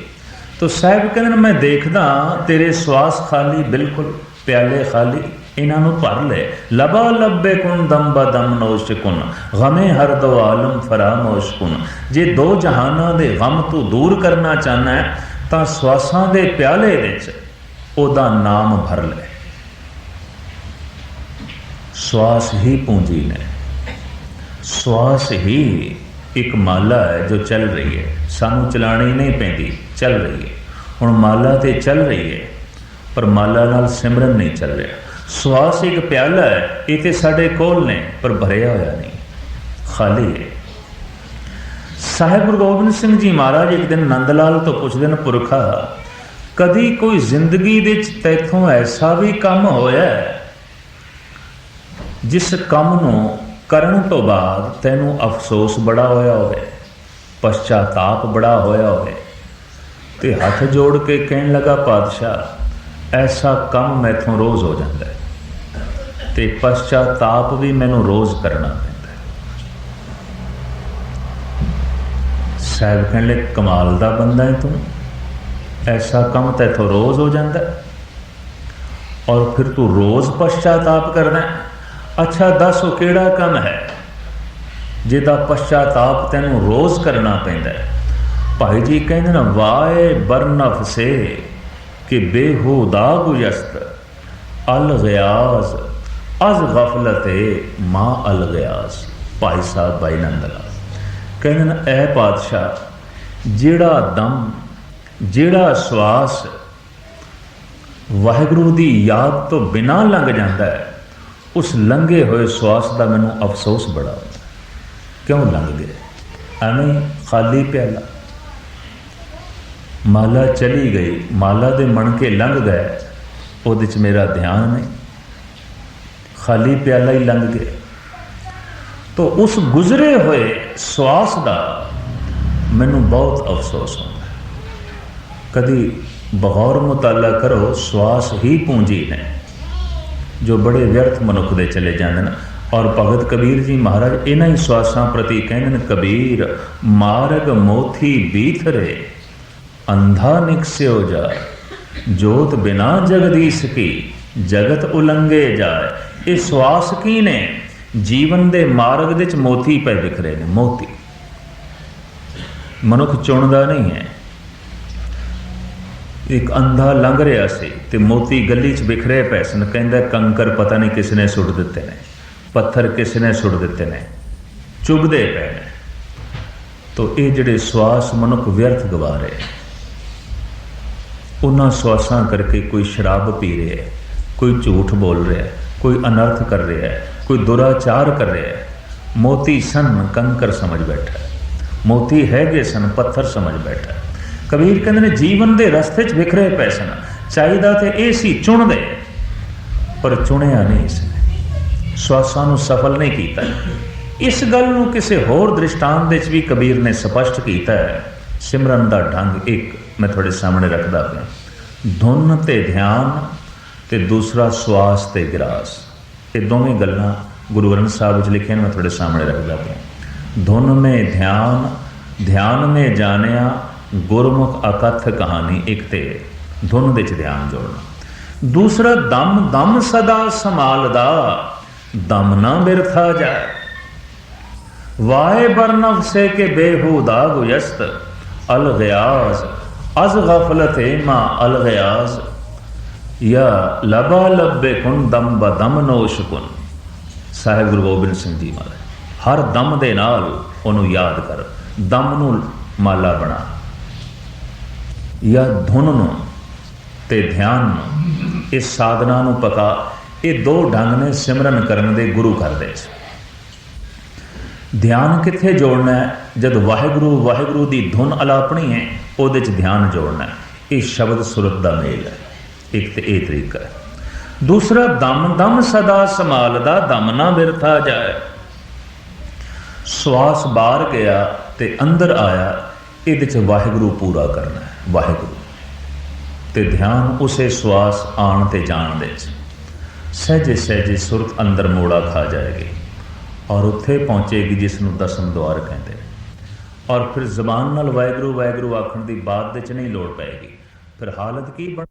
ਤੋ ਸਾਹਿਬ ਕਹਿੰਦੇ ਨੇ, ਮੈਂ ਦੇਖਦਾ, ਤੇਰੇ ਸਵਾਸ ਖਾਲੀ ਬਿਲਕੁਲ ਪਿਆਲੇ ਖਾਲੀ ਇਹਨਾਂ ਨੂੰ ਭਰ ਲੈ। ਲਬਾ ਲੱਬੇ ਕੁਨ ਦਮ ਬਦਮ ਨੋਸ਼ ਕੁਨ। ਗਮੇ ਹਰ ਦੋ ਆਲਮ ਫਰਾਮੋਸ਼ ਕੁਨ। ਜੇ ਦੋ ਜਹਾਨਾਂ ਦੇ ਗਮ ਤੋਂ ਦੂਰ ਕਰਨਾ ਚਾਹਨਾ ਹੈ, ਤਾਂ ਸਵਾਸਾਂ ਦੇ ਪਿਆਲੇ ਵਿੱਚ ਉਹਦਾ ਨਾਮ ਭਰ ਲੈ। ਸਵਾਸ ਹੀ ਪੂੰਜੀ ਨੇ ਸਵਾਸ ਹੀ ਇੱਕ ਮਾਲਾ ਹੈ ਜੋ ਚੱਲ ਰਹੀ ਹੈ। ਸਾਨੂੰ ਚਲਾਣੀ ਨਹੀਂ ਪੈਂਦੀ, ਚੱਲ ਰਹੀ ਹੈ। ਹੁਣ ਮਾਲਾ ਤੇ ਚੱਲ ਰਹੀ ਹੈ, ਪਰ ਮਾਲਾ ਨਾਲ ਸਿਮਰਨ ਨਹੀਂ ਚੱਲ ਰਿਹਾ। ਸਵਾਸ ਇੱਕ ਪਿਆਲਾ ਹੈ ਇਹ ਤੇ ਸਾਡੇ ਕੋਲ ਨੇ, ਪਰ ਭਰਿਆ ਹੋਇਆ ਨਹੀਂ, ਖਾਲੀ ਹੈ। ਸਾਹਿਬ ਗੁਰੂ ਗੋਬਿੰਦ ਸਿੰਘ ਜੀ ਮਹਾਰਾਜ ਇੱਕ ਦਿਨ ਨੰਦ ਲਾਲ ਤੋਂ ਪੁੱਛਦੇ ਨੇ, ਪੁਰਖਾ, ਕਦੀ ਕੋਈ ਜ਼ਿੰਦਗੀ ਦੇ ਵਿੱਚ ਤੈਥੋਂ ਐਸਾ ਵੀ ਕੰਮ ਹੋਇਆ ਜਿਸ ਕੰਮ ਨੂੰ ਕਰਨ ਤੋਂ ਬਾਅਦ ਤੈਨੂੰ ਅਫਸੋਸ ਬੜਾ ਹੋਇਆ ਹੋਵੇ, ਪਛਤਾਤਾਪ ਬੜਾ ਹੋਇਆ ਹੋਵੇ, ਤੇ ਹੱਥ ਜੋੜ ਕੇ ਕਹਿਣ ਲੱਗਾ, ਪਾਤਸ਼ਾਹ, ਐਸਾ ਕੰਮ ਮੈਥੋਂ ਰੋਜ਼ ਹੋ ਜਾਂਦਾ ਹੈ। ਤੇ ਪਛਤਾਤਾਪ ਵੀ ਮੈਨੂੰ ਰੋਜ਼ ਕਰਨਾ ਪੈਂਦਾ ਹੈ। ਸਾਹਿਬ ਕਹਿਣ ਲੱਗੇ ਕਮਾਲ ਦਾ ਬੰਦਾ ਹੈ ਤੂੰ। ਐਸਾ ਕੰਮ ਤੈਥੋਂ ਰੋਜ਼ ਹੋ ਜਾਂਦਾ ਔਰ ਫਿਰ ਤੂੰ ਰੋਜ਼ ਪਛਤਾਤਾਪ ਕਰਦਾ ਅੱਛਾ, ਦੱਸ ਉਹ ਕਿਹੜਾ ਕੰਮ ਹੈ ਜਿਹਦਾ ਪਛਤਾਤਾਪ ਤੈਨੂੰ ਰੋਜ਼ ਕਰਨਾ ਪੈਂਦਾ ਹੈ? ਭਾਈ ਜੀ ਕਹਿੰਦੇ ਨਾ, ਵਾਏ ਬਰਨਫ ਸੇ ਕਿ ਬੇਹੂਦਾ ਗੁਯਸਤ ਅਲ ਗਿਆਜ਼ ਅਜ਼ ਗਫਲਤੇ ਮਾ ਅਲ ਗਿਆਜ਼ ਭਾਈ ਸਾਹਿਬ ਭਾਈ ਨੰਦਲਾ ਕਹਿੰਦੇ ਨੇ, ਐ ਪਾਤਸ਼ਾਹ, ਜਿਹੜਾ ਦਮ, ਜਿਹੜਾ ਸਵਾਸ ਵਾਹਿਗੁਰੂ ਦੀ ਯਾਦ ਤੋਂ ਬਿਨਾਂ ਲੰਘ ਜਾਂਦਾ ਹੈ, ਉਸ ਲੰਘੇ ਹੋਏ ਸਵਾਸ ਦਾ ਮੈਨੂੰ ਅਫਸੋਸ ਬੜਾ ਹੁੰਦਾ ਕਿਉਂ ਲੰਘ ਗਿਆ? ਐਵੇਂ ਖਾਲੀ ਪਿਆਲਾ। ਮਾਲਾ ਚਲੀ ਗਈ, ਮਾਲਾ ਦੇ ਮਣ ਕੇ ਲੰਘ ਗਏ। ਉਹਦੇ ਚ ਮੇਰਾ ਧਿਆਨ ਨਹੀਂ। ਖਾਲੀ ਪਿਆਲਾ ਹੀ ਲੰਘ ਗਿਆ। ਤੋ ਉਸ ਗੁਜ਼ਰੇ ਹੋਏ ਸਵਾਸ ਦਾ ਮੈਨੂੰ ਬਹੁਤ ਅਫਸੋਸ ਹੁੰਦਾ ਕਦੀ ਬਗੌਰ ਮੁਤਾਲਾ ਕਰੋ, ਸਵਾਸ ਹੀ ਪੂੰਜੀ ਨੇ। ਜੋ ਬੜੇ ਵਿਅਰਥ ਮਨੁੱਖ ਦੇ ਚਲੇ ਜਾਂਦੇ ਨੇ। ਔਰ ਭਗਤ ਕਬੀਰ ਜੀ ਮਹਾਰਾਜ ਇਹਨਾਂ ਹੀ ਸਵਾਸਾਂ ਪ੍ਰਤੀ ਕਹਿੰਦੇ ਨੇ, ਕਬੀਰ, ਮਾਰਗ ਮੋਥੀ ਬੀਥਰੇ ਅੰਧਾ ਨਿਕਸਿਓ ਜਾ ਜੋਤ ਬਿਨਾ ਜਗਦੀਸ਼ ਕੀ, ਜਗਤ ਉਲੰਘੇ ਜਾਏ। ਇਹ ਸਵਾਸ ਕੀ ਨੇ? ਜੀਵਨ ਦੇ ਮਾਰਗ ਦੇ ਵਿੱਚ ਮੋਤੀ ਪੈ ਵਿਖਰੇ ਨੇ, ਮੋਤੀ। ਮਨੁੱਖ ਚੁਣਦਾ ਨਹੀਂ ਹੈ। ਇੱਕ ਅੰਧਾ ਲੰਘ ਰਿਹਾ ਸੀ ਤੇ ਮੋਤੀ ਗਲੀ 'ਚ ਵਿਖਰੇ ਪਏ ਸਨ। ਕਹਿੰਦਾ, ਕੰਕਰ ਪਤਾ ਨਹੀਂ ਕਿਸ ਨੇ ਸੁੱਟ ਦਿੱਤੇ ਨੇ, ਪੱਥਰ ਕਿਸ ਨੇ ਸੁੱਟ ਦਿੱਤੇ ਨੇ ਚੁਭਦੇ ਪਏ ਨੇ। ਤੋ ਇਹ ਜਿਹੜੇ ਸਵਾਸ ਮਨੁੱਖ ਵਿਅਰਥ ਗਵਾ ਰਹੇ ਉਹਨਾਂ ਸਵਾਸਾਂ ਕਰਕੇ ਕੋਈ ਸ਼ਰਾਬ ਪੀ ਰਿਹਾ ਕੋਈ ਝੂਠ ਬੋਲ ਰਿਹਾ ਹੈ ਕੋਈ ਅਨਰਥ ਕਰ ਰਿਹਾ ਹੈ, ਕੋਈ ਦੁਰਾਚਾਰ ਕਰ ਰਿਹਾ ਹੈ, ਮੋਤੀ ਸਨ ਕੰਕਰ ਸਮਝ ਬੈਠਾ ਮੋਤੀ ਹੈਗੇ ਸਨ, ਪੱਥਰ ਸਮਝ ਬੈਠਾ ਕਬੀਰ ਕਹਿੰਦੇ ਨੇ, ਜੀਵਨ ਦੇ ਰਸਤੇ 'ਚ ਵਿਖਰੇ ਪਏ ਸਨ। ਚਾਹੀਦਾ ਤੇ ਇਹ ਸੀ, ਚੁਣਦੇ। ਪਰ ਚੁਣਿਆ ਨਹੀਂ ਇਸ ਨੇ। ਸਵਾਸਾਂ ਨੂੰ ਸਫਲ ਨਹੀਂ ਕੀਤਾ। ਇਸ ਗੱਲ ਨੂੰ ਕਿਸੇ ਹੋਰ ਦ੍ਰਿਸ਼ਟਾਂਤ ਦੇ 'ਚ ਵੀ ਕਬੀਰ ਨੇ ਸਪਸ਼ਟ ਕੀਤਾ ਹੈ। ਸਿਮਰਨ ਦਾ ਢੰਗ ਇੱਕ ਮੈਂ ਤੁਹਾਡੇ ਸਾਹਮਣੇ ਰੱਖਦਾ ਪਿਆ। ਧੁਨ ਤੇ ਧਿਆਨ ਤੇ ਦੂਸਰਾ ਸਵਾਸ ਤੇ ਗਰਾਸ। ਇਹ ਦੋਵੇਂ ਗੱਲਾਂ ਗੁਰੂ ਗ੍ਰੰਥ ਸਾਹਿਬ ਵਿੱਚ ਲਿਖੀਆਂ ਮੈਂ ਤੁਹਾਡੇ ਸਾਹਮਣੇ ਰੱਖਦਾ ਪਿਆ। ਧੁਨ ਮੇ ਧਿਆਨ ਧਿਆਨ ਮੇ ਜਾਣਿਆ, ਗੁਰਮੁਖ ਅਕਥ ਕਹਾਣੀ ਇੱਕ ਤੇ ਧੁਨ ਵਿੱਚ ਧਿਆਨ ਜੋੜਨਾ। ਦੂਸਰਾ, ਦਮ ਦਮ ਸਦਾ ਸੰਭਾਲਦਾ, ਦਮ ਨਾ ਬਿਰਥਾ ਜਾਏ। ਵਾਏ ਬਰਨਫ ਸੇ ਕੇ ਬੇਹੂਦਾ ਗੁਯਸਤ ਅਲ ਗਿਆਜ਼ ਅਜ਼ ਗਫਲਤ ਮਾ ਅਲ ਗਿਆਜ਼ ਯਾ ਲਬਾ ਲੱਬੇ ਕੁਨ ਦਮ ਬਦਮ ਨੋਸ਼ ਕੁਨ ਸਾਹਿਬ ਗੁਰੂ ਗੋਬਿੰਦ ਸਿੰਘ ਜੀ ਮਹਾਰਾਜ ਹਰ ਦਮ ਦੇ ਨਾਲ ਉਹਨੂੰ ਯਾਦ ਕਰ ਦਮ ਨੂੰ ਮਾਲਾ ਬਣਾ ਜਾਂ ਧੁਨ ਨੂੰ ਤੇ ਧਿਆਨ ਨੂੰ ਇਸ ਸਾਧਨਾ ਨੂੰ ਪਕਾ ਇਹ ਦੋ ਢੰਗ ਨੇ ਸਿਮਰਨ ਕਰਨ ਦੇ ਗੁਰੂ ਕਰਦੇ ਸੀ ਧਿਆਨ ਕਿੱਥੇ ਜੋੜਨਾ ਹੈ ਜਦ ਵਾਹਿਗੁਰੂ ਵਾਹਿਗੁਰੂ ਦੀ ਧੁਨ ਅਲਾਪਣੀ ਹੈ ਉਹਦੇ 'ਚ ਧਿਆਨ ਜੋੜਨਾ ਹੈ ਇਹ ਸ਼ਬਦ ਸੁਰਤ ਦਾ ਮੇਲ ਹੈ ਇੱਕ ਤੇ ਇਹ ਤਰੀਕਾ ਹੈ। ਦੂਸਰਾ, ਦਮ ਦਮ ਸਦਾ ਸੰਭਾਲਦਾ, ਦਮ ਨਾ ਬਿਰਥਾ ਜਾਏ। ਸਵਾਸ ਬਾਹਰ ਗਿਆ ਤੇ ਅੰਦਰ ਆਇਆ, ਇਹਦੇ 'ਚ ਵਾਹਿਗੁਰੂ ਪੂਰਾ ਕਰਨਾ ਹੈ, ਵਾਹਿਗੁਰੂ। ਤੇ ਧਿਆਨ ਉਸੇ ਸਵਾਸ ਆਣ ਤੇ ਜਾਣ ਦੇ 'ਚ ਸਹਿਜੇ ਸਹਿਜੇ ਸੁਰਤ ਅੰਦਰ ਮੋੜਾ ਖਾ ਜਾਏਗੀ ਔਰ ਉੱਥੇ ਪਹੁੰਚੇਗੀ ਜਿਸ ਨੂੰ ਦਸਮ ਦਵਾਰ ਕਹਿੰਦੇ ਔਰ ਫਿਰ ਜ਼ਬਾਨ ਨਾਲ ਵਾਹਿਗੁਰੂ ਵਾਹਿਗੁਰੂ ਆਖਣ ਦੀ ਬਾਤ ਦੇ 'ਚ ਨਹੀਂ ਲੋੜ ਪਏਗੀ। ਫਿਰ ਹਾਲਤ ਕੀ ਬਣ